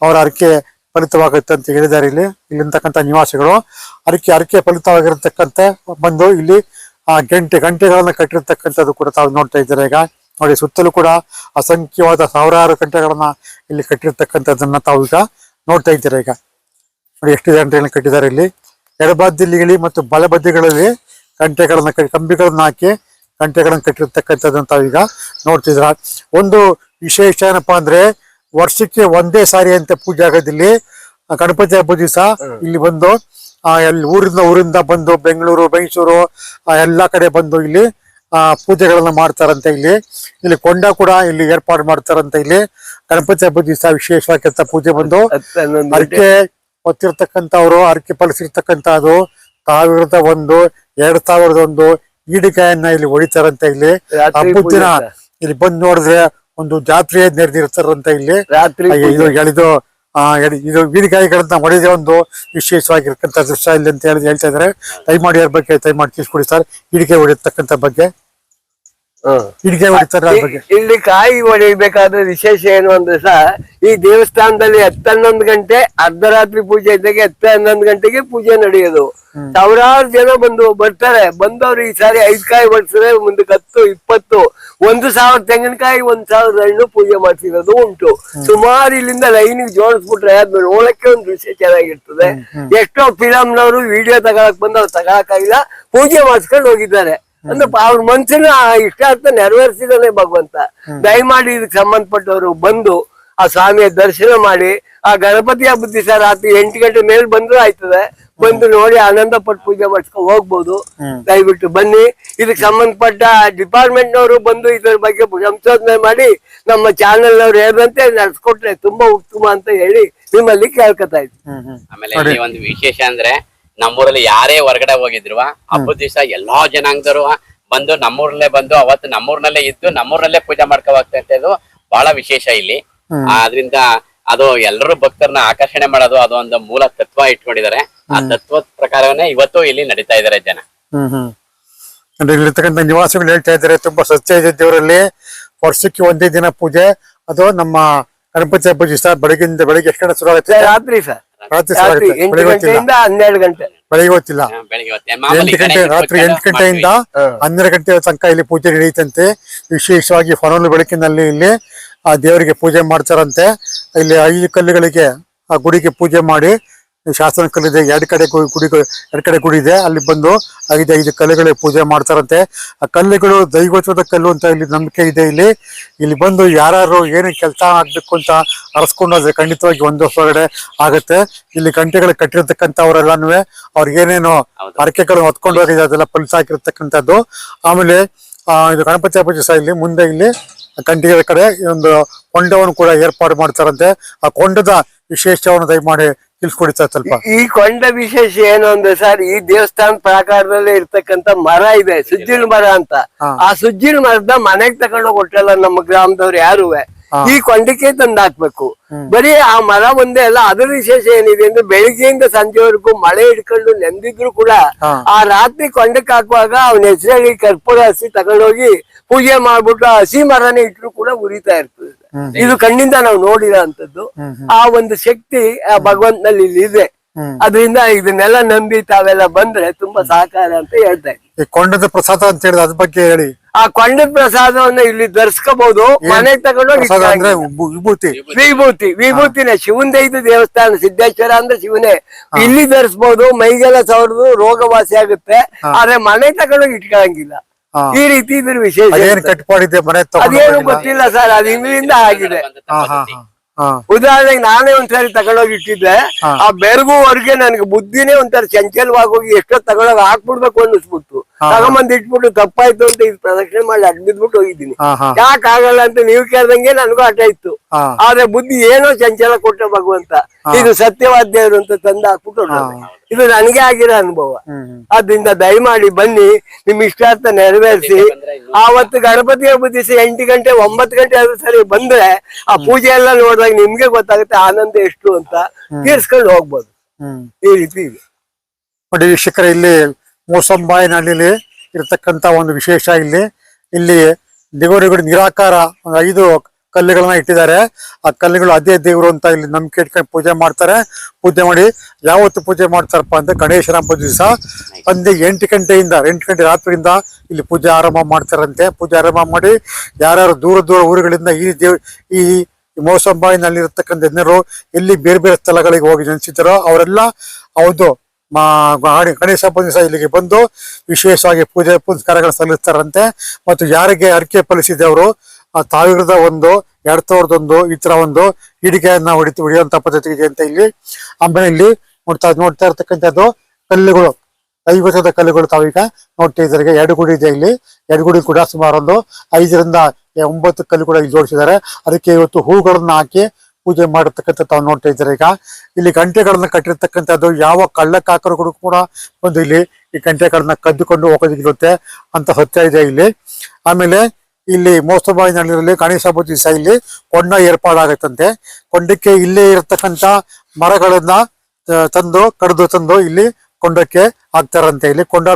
ಅವರ ಅರಕೆ ಫಲಿತವಾಗುತ್ತೆ ಅಂತ ಹೇಳಿದ್ದಾರೆ ಇಲ್ಲಿ. ಇಲ್ಲಿರ್ತಕ್ಕಂಥ ನಿವಾಸಿಗಳು. ಅರಕೆ ಅರಕೆ ಫಲಿತವಾಗಿರತಕ್ಕಂಥ ಬಂದು ಇಲ್ಲಿ ಗಂಟೆ, ಗಂಟೆಗಳನ್ನ ಕಟ್ಟಿರ್ತಕ್ಕಂಥದ್ದು ಕೂಡ ತಾವು ನೋಡ್ತಾ ಇದ್ದಾರೆ ಈಗ. ನೋಡಿ, ಸುತ್ತಲೂ ಕೂಡ ಅಸಂಖ್ಯವಾದ ಸಾವಿರಾರು ಗಂಟೆಗಳನ್ನ ಇಲ್ಲಿ ಕಟ್ಟಿರ್ತಕ್ಕಂಥದ್ದನ್ನ ತಾವು ಈಗ ನೋಡ್ತಾ ಇದ್ದೀರಾ ಈಗ. ನೋಡಿ ಎಷ್ಟು ಗಂಟೆಗಳನ್ನ ಕಟ್ಟಿದ್ದಾರೆ ಇಲ್ಲಿ. ಎಡಬದಿಯಲ್ಲಿ ಮತ್ತು ಬಲಬದಿಗಳಲ್ಲಿ ಗಂಟೆಗಳನ್ನ ಕಟ್ಟಿ ಕಂಬಿಗಳನ್ನ ಹಾಕಿ ಗಂಟೆಗಳನ್ನ ಅಂತ ಈಗ ನೋಡ್ತಿದ್ರ. ಒಂದು ವಿಶೇಷ ಏನಪ್ಪಾ ಅಂದ್ರೆ ವರ್ಷಕ್ಕೆ ಒಂದೇ ಸಾರಿ ಅಂತ ಪೂಜೆ ಆಗೋದಿಲ್ಲಿ. ಇಲ್ಲಿ ಗಣಪತಿ ಹಬ್ಬದ ದಿವಸ ಇಲ್ಲಿ ಬಂದು ಆ ಎಲ್ಲಿ ಊರಿಂದ ಊರಿಂದ ಬಂದು ಬೆಂಗಳೂರು ಮೈಸೂರು ಎಲ್ಲಾ ಕಡೆ ಬಂದು ಇಲ್ಲಿ ಆ ಪೂಜೆಗಳನ್ನ ಮಾಡ್ತಾರಂತೆ ಇಲ್ಲಿ. ಇಲ್ಲಿ ಕೊಂಡ ಕೂಡ ಇಲ್ಲಿ ಏರ್ಪಾಡು ಮಾಡ್ತಾರಂತೆ ಇಲ್ಲಿ. ಗಣಪತಿ ಹಬ್ಬದ ದಿವಸ ವಿಶೇಷವಾಗಿರ್ತ ಪೂಜೆ ಬಂದು. ಅರ್ಕೆ ಹೊತ್ತಿರ್ತಕ್ಕಂಥವ್ರು ಅರಕೆ ಫಲಿಸಿರ್ತಕ್ಕಂಥದ್ದು ಸಾವಿರದ ಒಂದು ಎರಡ್ ಸಾವಿರದ ಒಂದು ಈಡಿಕಾಯನ್ನ ಇಲ್ಲಿ ಹೊಡಿತಾರಂತ ಇಲ್ಲಿ. ಹಬ್ಬದಿನ ಹಬ್ಬದ ದಿನ ಇಲ್ಲಿ ಬಂದ್ ನೋಡಿದ್ರೆ ಒಂದು ಜಾತ್ರೆ ನೆರೆದಿರ್ತಾರಂತ ಇಲ್ಲಿ. ಇದು ಎಳೆದು ಆ ಇದು ಬೀದಿಕಾಯಿಗಳನ್ನ ಹೊಡೆದೇ ಒಂದು ವಿಶೇಷವಾಗಿರ್ತಕ್ಕಂಥ ದೃಶ್ಯ ಇಲ್ಲಿ ಅಂತ ಹೇಳಿ ಹೇಳ್ತಾ ಇದ್ದಾರೆ. ದಯಮಾಡಿ ಅದ್ರ ಬಗ್ಗೆ ದಯಮಾಡಿ ತಿಳಿಸ್ಕೊಡಿ ಸರ್. ಇಡಿಕೆ ಹೊಡೆಯತಕ್ಕಂಥ ಬಗ್ಗೆ. ಹ್ಮ್. ಹೊಡಿತಾರೆ ಅದ್ರ ಬಗ್ಗೆ. ಇಲ್ಲಿ ಕಾಯಿ ಹೊಡಿಬೇಕಾದ್ರೆ ವಿಶೇಷ ಏನು ಅಂದ್ರೆ ಸಹ ಈ ದೇವಸ್ಥಾನದಲ್ಲಿ ಹತ್ತು ಹನ್ನೊಂದು ಗಂಟೆ ಅರ್ಧರಾತ್ರಿ ಪೂಜೆ ಇದ್ದಾಗ ಹತ್ತ ಹನ್ನೊಂದು ಗಂಟೆಗೆ ಪೂಜೆ ನಡೆಯೋದು. ಸಾವಿರಾರು ಜನ ಬಂದು ಬರ್ತಾರೆ. ಬಂದವ್ರು ಈ ಸಾರಿ ಐದು ಕಾಯಿ ಹೊಡ್ಸಿದ್ರೆ ಮುಂದಕ್ಕೆ ಹತ್ತು ಇಪ್ಪತ್ತು ಒಂದು ಸಾವಿರ ತೆಂಗಿನಕಾಯಿ ಒಂದ್ ಸಾವಿರದ ಹಣ್ಣು ಪೂಜೆ ಮಾಡ್ತಿರೋದು ಉಂಟು. ಸುಮಾರು ಇಲ್ಲಿಂದ ಲೈನ್ ಜೋಡಿಸ್ಬಿಟ್ರೆ ಅದ್ ನೋಡಕ್ಕೆ ಒಂದು ದೃಶ್ಯ ಚೆನ್ನಾಗಿರ್ತದೆ. ಎಷ್ಟೋ ಫಿಲಂನವರು ವಿಡಿಯೋ ತಗೊಳಕ್ ಬಂದು ಅವ್ರು ತಗೊಳಕ್ಕಾಗಿಲ್ಲ ಪೂಜೆ ಮಾಡಿಸ್ಕೊಂಡು ಹೋಗಿದ್ದಾರೆ. ಅಂದ್ರೆ ಅವ್ರ ಮನ್ಸಿನ ಅಂತ ನೆರವೇರಿಸಿದಾನೆ ಭಗವಂತ. ದಯಮಾಡಿ ಇದಕ್ಕೆ ಸಂಬಂಧಪಟ್ಟವರು ಬಂದು ಆ ಸ್ವಾಮಿಯ ದರ್ಶನ ಮಾಡಿ ಆ ಗಣಪತಿ ಹಬ್ಬದ ದಿವಸ ರಾತ್ರಿ ಎಂಟು ಗಂಟೆ ಮೇಲೆ ಬಂದ್ರು ಆಯ್ತದೆ. ಬಂದು ನೋಡಿ ಆನಂದ ಪಟ್ಟು ಪೂಜೆ ಮಾಡಿಸ್ಕೊಂಡು ಹೋಗ್ಬೋದು. ದಯವಿಟ್ಟು ಬನ್ನಿ. ಇದಕ್ಕೆ ಸಂಬಂಧಪಟ್ಟ ಡಿಪಾರ್ಟ್ಮೆಂಟ್ ನವರು ಬಂದು ಇದ್ರ ಬಗ್ಗೆ ಸಂಶೋಧನೆ ಮಾಡಿ ನಮ್ಮ ಚಾನೆಲ್ ನವ್ರು ಹೇಳಿದಂತೆ ನಡ್ಸ್ಕೊಟ್ರೆ ತುಂಬಾ ಉತ್ತಮ ಅಂತ ಹೇಳಿ ನಿಮ್ಮಲ್ಲಿ ಕೇಳ್ಕೊತಾ ಇದ್ವಿ ಆಮೇಲೆ ಒಂದು ವಿಶೇಷ ಅಂದ್ರೆ ನಮ್ಮೂರಲ್ಲಿ ಯಾರೇ ಹೊರಗಡೆ ಹೋಗಿದ್ರು ಹಬ್ಬದ ದಿವಸ ಎಲ್ಲಾ ಜನಾಂಗದವರು ಬಂದು ನಮ್ಮೂರಲ್ಲೇ ಬಂದು ಅವತ್ತು ನಮ್ಮೂರ್ನಲ್ಲೇ ಇದ್ದು ನಮ್ಮೂರಲ್ಲೇ ಪೂಜೆ ಮಾಡ್ಕೊ ಹೋಗ್ತಂತದ್ದು ಬಹಳ ವಿಶೇಷ ಇಲ್ಲಿ. ಆದ್ರಿಂದ ಅದು ಎಲ್ಲರೂ ಭಕ್ತರನ್ನ ಆಕರ್ಷಣೆ ಮಾಡೋದು ಅದೊಂದು ಒಂದು ಮೂಲ ತತ್ವ ಇಟ್ಕೊಂಡಿದ್ದಾರೆ. ಆ ತತ್ವದ ಪ್ರಕಾರವೇ ಇವತ್ತು ಇಲ್ಲಿ ನಡೀತಾ ಇದಾರೆ ಜನ. ಹ್ಮ್ ಹ್ಮ್. ಅಂದ್ರೆ ಇಲ್ಲಿರ್ತಕ್ಕಂಥ ನಿವಾಸಿಗಳು ಹೇಳ್ತಾ ಇದ್ದಾರೆ ತುಂಬಾ ಸ್ವಚ್ಛ ಇದೆ ದೇವರಲ್ಲಿ. ವರ್ಷಕ್ಕೆ ಒಂದೇ ದಿನ ಪೂಜೆ. ಅದು ನಮ್ಮ ಗಣಪತಿ ಹಬ್ಬ ದಿವಸ ಬೆಳಗಿಂದ ಬೆಳಿಗ್ಗೆ ಎಷ್ಟು ಗಂಟೆ ಶುರು ಆಗುತ್ತೆ? ರಾತ್ರಿ ಸರ್. ರಾತ್ರಿ ಎಂಟು ಗಂಟೆಯಿಂದ ಹನ್ನೆರಡು ಗಂಟೆ. ಬೆಳಿಗ್ಗೆ ಹೊತ್ತಿಲ್ಲ. ಬೆಳಿಗ್ಗೆ ಹೊತ್ತೆ. ಮಾಮೂಲಿ ಎಂಟು ಗಂಟೆ ರಾತ್ರಿ ಎಂಟು ಗಂಟೆಯಿಂದ ಮಾಡ್ತೀವಿ. ಹನ್ನೆರಡು ಗಂಟೆ ತನಕ ಇಲ್ಲಿ ಪೂಜೆ ನಡೆಯುತ್ತಂತೆ. ವಿಶೇಷವಾಗಿ ಫನೋಲು ಬೆಳಕಿನಲ್ಲಿ ಇಲ್ಲಿ ಆ ದೇವರಿಗೆ ಪೂಜೆ ಮಾಡ್ತಾರಂತೆ. ಇಲ್ಲಿ ಐದು ಕಲ್ಲುಗಳಿಗೆ ಆ ಗುಡಿಗೆ ಪೂಜೆ ಮಾಡಿ ಶಾಸನ ಕಲ್ಲಿದೆ ಎರಡು ಕಡೆ ಗುಡಿ ಎರಡು ಕಡೆ ಗುಡಿ ಇದೆ. ಅಲ್ಲಿ ಬಂದು ಐದು ಐದು ಕಲ್ಲುಗಳಿಗೆ ಪೂಜೆ ಮಾಡ್ತಾರಂತೆ. ಆ ಕಲ್ಲುಗಳು ದೈವತ್ವದ ಕಲ್ಲು ಅಂತ ಇಲ್ಲಿ ನಂಬಿಕೆ ಇದೆ ಇಲ್ಲಿ. ಇಲ್ಲಿ ಬಂದು ಯಾರು ಏನೇ ಕೆಲಸ ಆಗ್ಬೇಕು ಅಂತ ಅರಸ್ಕೊಂಡು ಹೋದ್ರೆ ಖಂಡಿತವಾಗಿ ಒಂದು ಒಳಗಡೆ ಆಗುತ್ತೆ. ಇಲ್ಲಿ ಗಂಟೆಗಳು ಕಟ್ಟಿರ್ತಕ್ಕಂಥವರೆಲ್ಲಾನು ಅವ್ರಿಗೆ ಏನೇನು ಹರಕೆಗಳು ಹೊತ್ಕೊಂಡು ಹೋಗಿದೆ ಅದೆಲ್ಲ ಫಲಿತ ಹಾಕಿರ್ತಕ್ಕಂಥದ್ದು ಆಮೇಲೆ ಆ, ಇದು ಗಣಪತಿ ಹಬ್ಬದ ದಿವಸ ಇಲ್ಲಿ ಮುಂದೆ ಇಲ್ಲಿ ಕಂಟಿಗಳ ಕಡೆ ಒಂದು ಕೊಂಡವನ್ನು ಕೂಡ ಏರ್ಪಾಡು ಮಾಡ್ತಾರಂತೆ. ಆ ಕೊಂಡದ ವಿಶೇಷವನ್ನು ದಯಮಾಡಿ ತಿಳ್ಸ್ಕೊಡಿ ಸರ್ ಸ್ವಲ್ಪ. ಈ ಕೊಂಡ ವಿಶೇಷ ಏನು ಅಂದ್ರೆ ಸರ್ ಈ ದೇವಸ್ಥಾನ ಪ್ರಾಕಾರದಲ್ಲಿ ಇರ್ತಕ್ಕಂತ ಮರ ಇದೆ ಸುಜ್ಜಿನ ಮರ ಅಂತ. ಆ ಸುಜ್ಜಿನ ಮರದ ಮನೆಗ್ ತಗೊಂಡು ಕೊಟ್ಟಲ್ಲ ನಮ್ಮ ಗ್ರಾಮದವ್ರು ಯಾರುವೆ ಈ ಕೊಂಡಕ್ಕೆ ತಂದು ಹಾಕ್ಬೇಕು. ಬರೀ ಆ ಮರ ಒಂದೇ ಅಲ್ಲ ಅದರ ವಿಶೇಷ ಏನಿದೆ ಅಂದ್ರೆ ಬೆಳಿಗ್ಗೆಯಿಂದ ಸಂಜೆವರೆಗೂ ಮಳೆ ಹಿಡ್ಕೊಂಡು ನೆಂದಿದ್ರು ಕೂಡ ಆ ರಾತ್ರಿ ಕೊಂಡಕ್ಕೆ ಹಾಕುವಾಗ ಅವನ ಹೆಸರಾಗಿ ಕರ್ಪೂರ ಹಸಿ ತಗೊಂಡೋಗಿ ಪೂಜೆ ಮಾಡ್ಬಿಟ್ಟು ಹಸಿ ಮರನೇ ಇಟ್ರು ಕೂಡ ಉರಿತಾ ಇರ್ತದೆ. ಇದು ಕಣ್ಣಿಂದ ನಾವು ನೋಡಿರೋ ಅಂತದ್ದು ಆ ಒಂದು ಶಕ್ತಿ ಆ ಭಗವಂತನಲ್ಲಿ ಇಲ್ಲಿ ಇದೆ. ಅದರಿಂದ ಇದನ್ನೆಲ್ಲ ನಂಬಿ ತಾವೆಲ್ಲ ಬಂದ್ರೆ ತುಂಬಾ ಸಹಕಾರ ಅಂತ ಹೇಳ್ತಾ ಇದ್ದೀನಿ. ಕೊಂಡದ ಪ್ರಸಾದ ಅಂತ ಹೇಳಿದ ಅದ್ರ ಬಗ್ಗೆ ಹೇಳಿ. ಆ ಕೊಂಡದ ಪ್ರಸಾದವನ್ನ ಇಲ್ಲಿ ಧರಿಸ್ಕೋಬಹುದು. ಮನೆಗೆ ತಗೊಂಡು ವಿಭೂತಿ. ವಿಭೂತಿ ವಿಭೂತಿನೇ ಶಿವಂದೇ ಇದು ದೇವಸ್ಥಾನ ಸಿದ್ದೇಶ್ವರ ಅಂದ್ರೆ ಶಿವನೇ. ಇಲ್ಲಿ ಧರಿಸ್ಬೋದು ಮೈಗೆಲ್ಲ ಸವರ್ದು ರೋಗವಾಸಿ ಆಗುತ್ತೆ ಆದ್ರೆ ಮನೆ ತಗೊಂಡೋಗಿ ಇಟ್ಕೊಳಂಗಿಲ್ಲ. ಈ ರೀತಿ ಇದ್ರ ವಿಶೇಷ ಅದೇನ್ ಮನೆ ಅದೇನು ಗೊತ್ತಿಲ್ಲ ಸರ್ ಅದು ಹಿಂದಿನಿಂದ ಆಗಿದೆ. ಉದಾಹರಣೆಗೆ ನಾನೇ ಒಂದ್ಸರಿ ತಗೊಂಡೋಗಿ ಇಟ್ಟಿದ್ದೆ. ಆ ಬೆರಗುವರೆಗೆ ನನ್ಗೆ ಬುದ್ಧಿನೇ ಒಂಥರ ಚಂಚಲವಾಗಿ ಹೋಗಿ ಎಷ್ಟೋ ತಗೊಂಡೋಗಿ ಹಾಕ್ಬಿಡ್ಬೇಕು ಅನ್ನಿಸ್ಬಿಟ್ಟು ತಗೊಂಬಂದ್ ಇಟ್ಬಿಟ್ಟು ತಪ್ಪಾಯ್ತು ಅಂತ ಇದು ಪ್ರದಕ್ಷಿಣೆ ಮಾಡಿ ಅಡ್ಬಿದ್ಬಿಟ್ಟು ಹೋಗಿದ್ದೀನಿ. ಯಾಕೆ ಆಗಲ್ಲ ಅಂತ ನೀವು ಕೇಳ್ದಂಗೆ ನನಗೂ ಆಟ ಇತ್ತು. ಆದ್ರೆ ಬುದ್ಧಿ ಏನೋ ಚಂಚಲ ಕೊಟ್ಟ ಭಗವಂತ. ಇದು ಸತ್ಯವಾದ ದೇವರು ಅಂತ ತಂದು ಹಾಕ್ಬಿಟ್ಟು. ಇದು ನನಗೆ ಆಗಿರೋ ಅನುಭವ. ಅದ್ರಿಂದ. ಆದ್ರಿಂದ ದಯಮಾಡಿ ಬನ್ನಿ ನಿಮ್ ಇಷ್ಟಾರ್ಥ ನೆರವೇರಿಸಿ. ಆವತ್ತು ಗಣಪತಿ ಹಬ್ಬ ದಿವಸ ಎಂಟು ಗಂಟೆ ಒಂಬತ್ತು ಗಂಟೆ ಆದ್ರೂ ಸರಿ ಬಂದ್ರೆ ಆ ಪೂಜೆ ಎಲ್ಲ ನೋಡಿದಾಗ ನಿಮ್ಗೆ ಗೊತ್ತಾಗುತ್ತೆ ಆನಂದ ಎಷ್ಟು ಅಂತ ತೀರ್ಸ್ಕೊಂಡು ಹೋಗ್ಬೋದು. ಈ ರೀತಿ ಇದೆ. ನೋಡಿ ವೀಕ್ಷಕರ ಇಲ್ಲಿ ಮೋಸಂಬಾಯಿನಲ್ಲಿ ಇರತಕ್ಕಂತ ಒಂದು ವಿಶೇಷ ಇಲ್ಲಿ. ಇಲ್ಲಿ ನಿರಾಕಾರ ಒಂದು ಐದು ಕಲ್ಲುಗಳನ್ನ ಇಟ್ಟಿದ್ದಾರೆ. ಆ ಕಲ್ಲುಗಳು ಅದೇ ದೇವರು ಅಂತ ಇಲ್ಲಿ ನಂಬಿಕೆ ಇಟ್ಕೊಂಡು ಪೂಜೆ ಮಾಡ್ತಾರೆ. ಪೂಜೆ ಮಾಡಿ ಯಾವತ್ತು ಪೂಜೆ ಮಾಡ್ತಾರಪ್ಪ ಅಂದ್ರೆ ಗಣೇಶನ ಹಬ್ಬದ ದಿವಸ ಸಂಜೆ ಎಂಟು ಗಂಟೆಯಿಂದ, ಎಂಟು ಗಂಟೆ ರಾತ್ರಿಯಿಂದ ಇಲ್ಲಿ ಪೂಜೆ ಆರಂಭ ಮಾಡ್ತಾರಂತೆ. ಪೂಜೆ ಆರಂಭ ಮಾಡಿ ಯಾರ್ಯಾರು ದೂರ ದೂರ ಊರುಗಳಿಂದ ಈ ದೇವ್, ಈ ಮೋಸಂಬಾಯಿನಲ್ಲಿ ಇರತಕ್ಕಂಥ ಜನರು ಎಲ್ಲಿ ಬೇರೆ ಬೇರೆ ಸ್ಥಳಗಳಿಗೆ ಹೋಗಿ ಜನಿಸಿದ್ದಾರೋ ಅವರೆಲ್ಲ ಹೌದು ಗಣೇಶ ಹಬ್ಬದ ದಿವಸ ಇಲ್ಲಿಗೆ ಬಂದು ವಿಶೇಷವಾಗಿ ಪೂಜೆ ಪುನಸ್ಕಾರಗಳನ್ನು ಸಲ್ಲಿಸ್ತಾರಂತೆ. ಮತ್ತು ಯಾರಿಗೆ ಅರಿಕೆ ಫಲಿಸಿದೆ ಅವರು ಸಾವಿರದ ಒಂದು, ಎರಡ್ ಸಾವಿರದ ಒಂದು ಈ ತರ ಒಂದು ಹಿಡಿಕೆಯನ್ನ ಹೊಡಿತ, ಹೊಡಿಯುವಂತ ಪದ್ಧತಿ ಇದೆ ಅಂತ ಇಲ್ಲಿ. ಆಮೇಲೆ ಇಲ್ಲಿ ನೋಡ್ತಾ ನೋಡ್ತಾ ಇರ್ತಕ್ಕಂಥದ್ದು ಕಲ್ಲುಗಳು. ಐವತ್ತದ ಕಲ್ಲುಗಳು ತಾವೀಗ ನೋಡ್ತಾ ಇದ್ದಾರೆ. ಎರಡು ಗುಡಿ ಇದೆ ಇಲ್ಲಿ. ಎರಡು ಗುಡಿ ಕೂಡ ಸುಮಾರು ಒಂದು ಐದರಿಂದ ಒಂಬತ್ತು ಕಲ್ಲು ಕೂಡ ಇಲ್ಲಿ ಜೋಡಿಸಿದ್ದಾರೆ. ಅದಕ್ಕೆ ಇವತ್ತು ಹೂಗಳನ್ನ ಹಾಕಿ ಪೂಜೆ ಮಾಡಿರ್ತಕ್ಕಂಥ ತಾವು ನೋಡ್ತಾ ಇದ್ದಾರೆ. ಈಗ ಇಲ್ಲಿ ಗಂಟೆಗಳನ್ನ ಕಟ್ಟಿರ್ತಕ್ಕಂಥದ್ದು ಯಾವ ಕಳ್ಳಕಾಕರುಗಳು ಕೂಡ ಬಂದು ಇಲ್ಲಿ ಈ ಗಂಟೆಗಳನ್ನ ಕದ್ದುಕೊಂಡು ಹೋಗೋದಿರುತ್ತೆ ಅಂತ ಸತ್ಯ ಇದೆ ಇಲ್ಲಿ. ಆಮೇಲೆ ಇಲ್ಲಿ ಮೋಸಬಾಯಿನಲ್ಲಿ ಗಣೇಶ ಹಬ್ಬದ ದಿವಸ ಕೊಂಡ ಏರ್ಪಾಡಾಗತ್ತಂತೆ. ಕೊಂಡಕ್ಕೆ ಇಲ್ಲೇ ಇರತಕ್ಕಂತ ಮರಗಳನ್ನ ತಂದು, ಕಡಿದು ತಂದು ಇಲ್ಲಿ ಕೊಂಡಕ್ಕೆ ಹಾಕ್ತಾರಂತೆ. ಇಲ್ಲಿ ಕೊಂಡ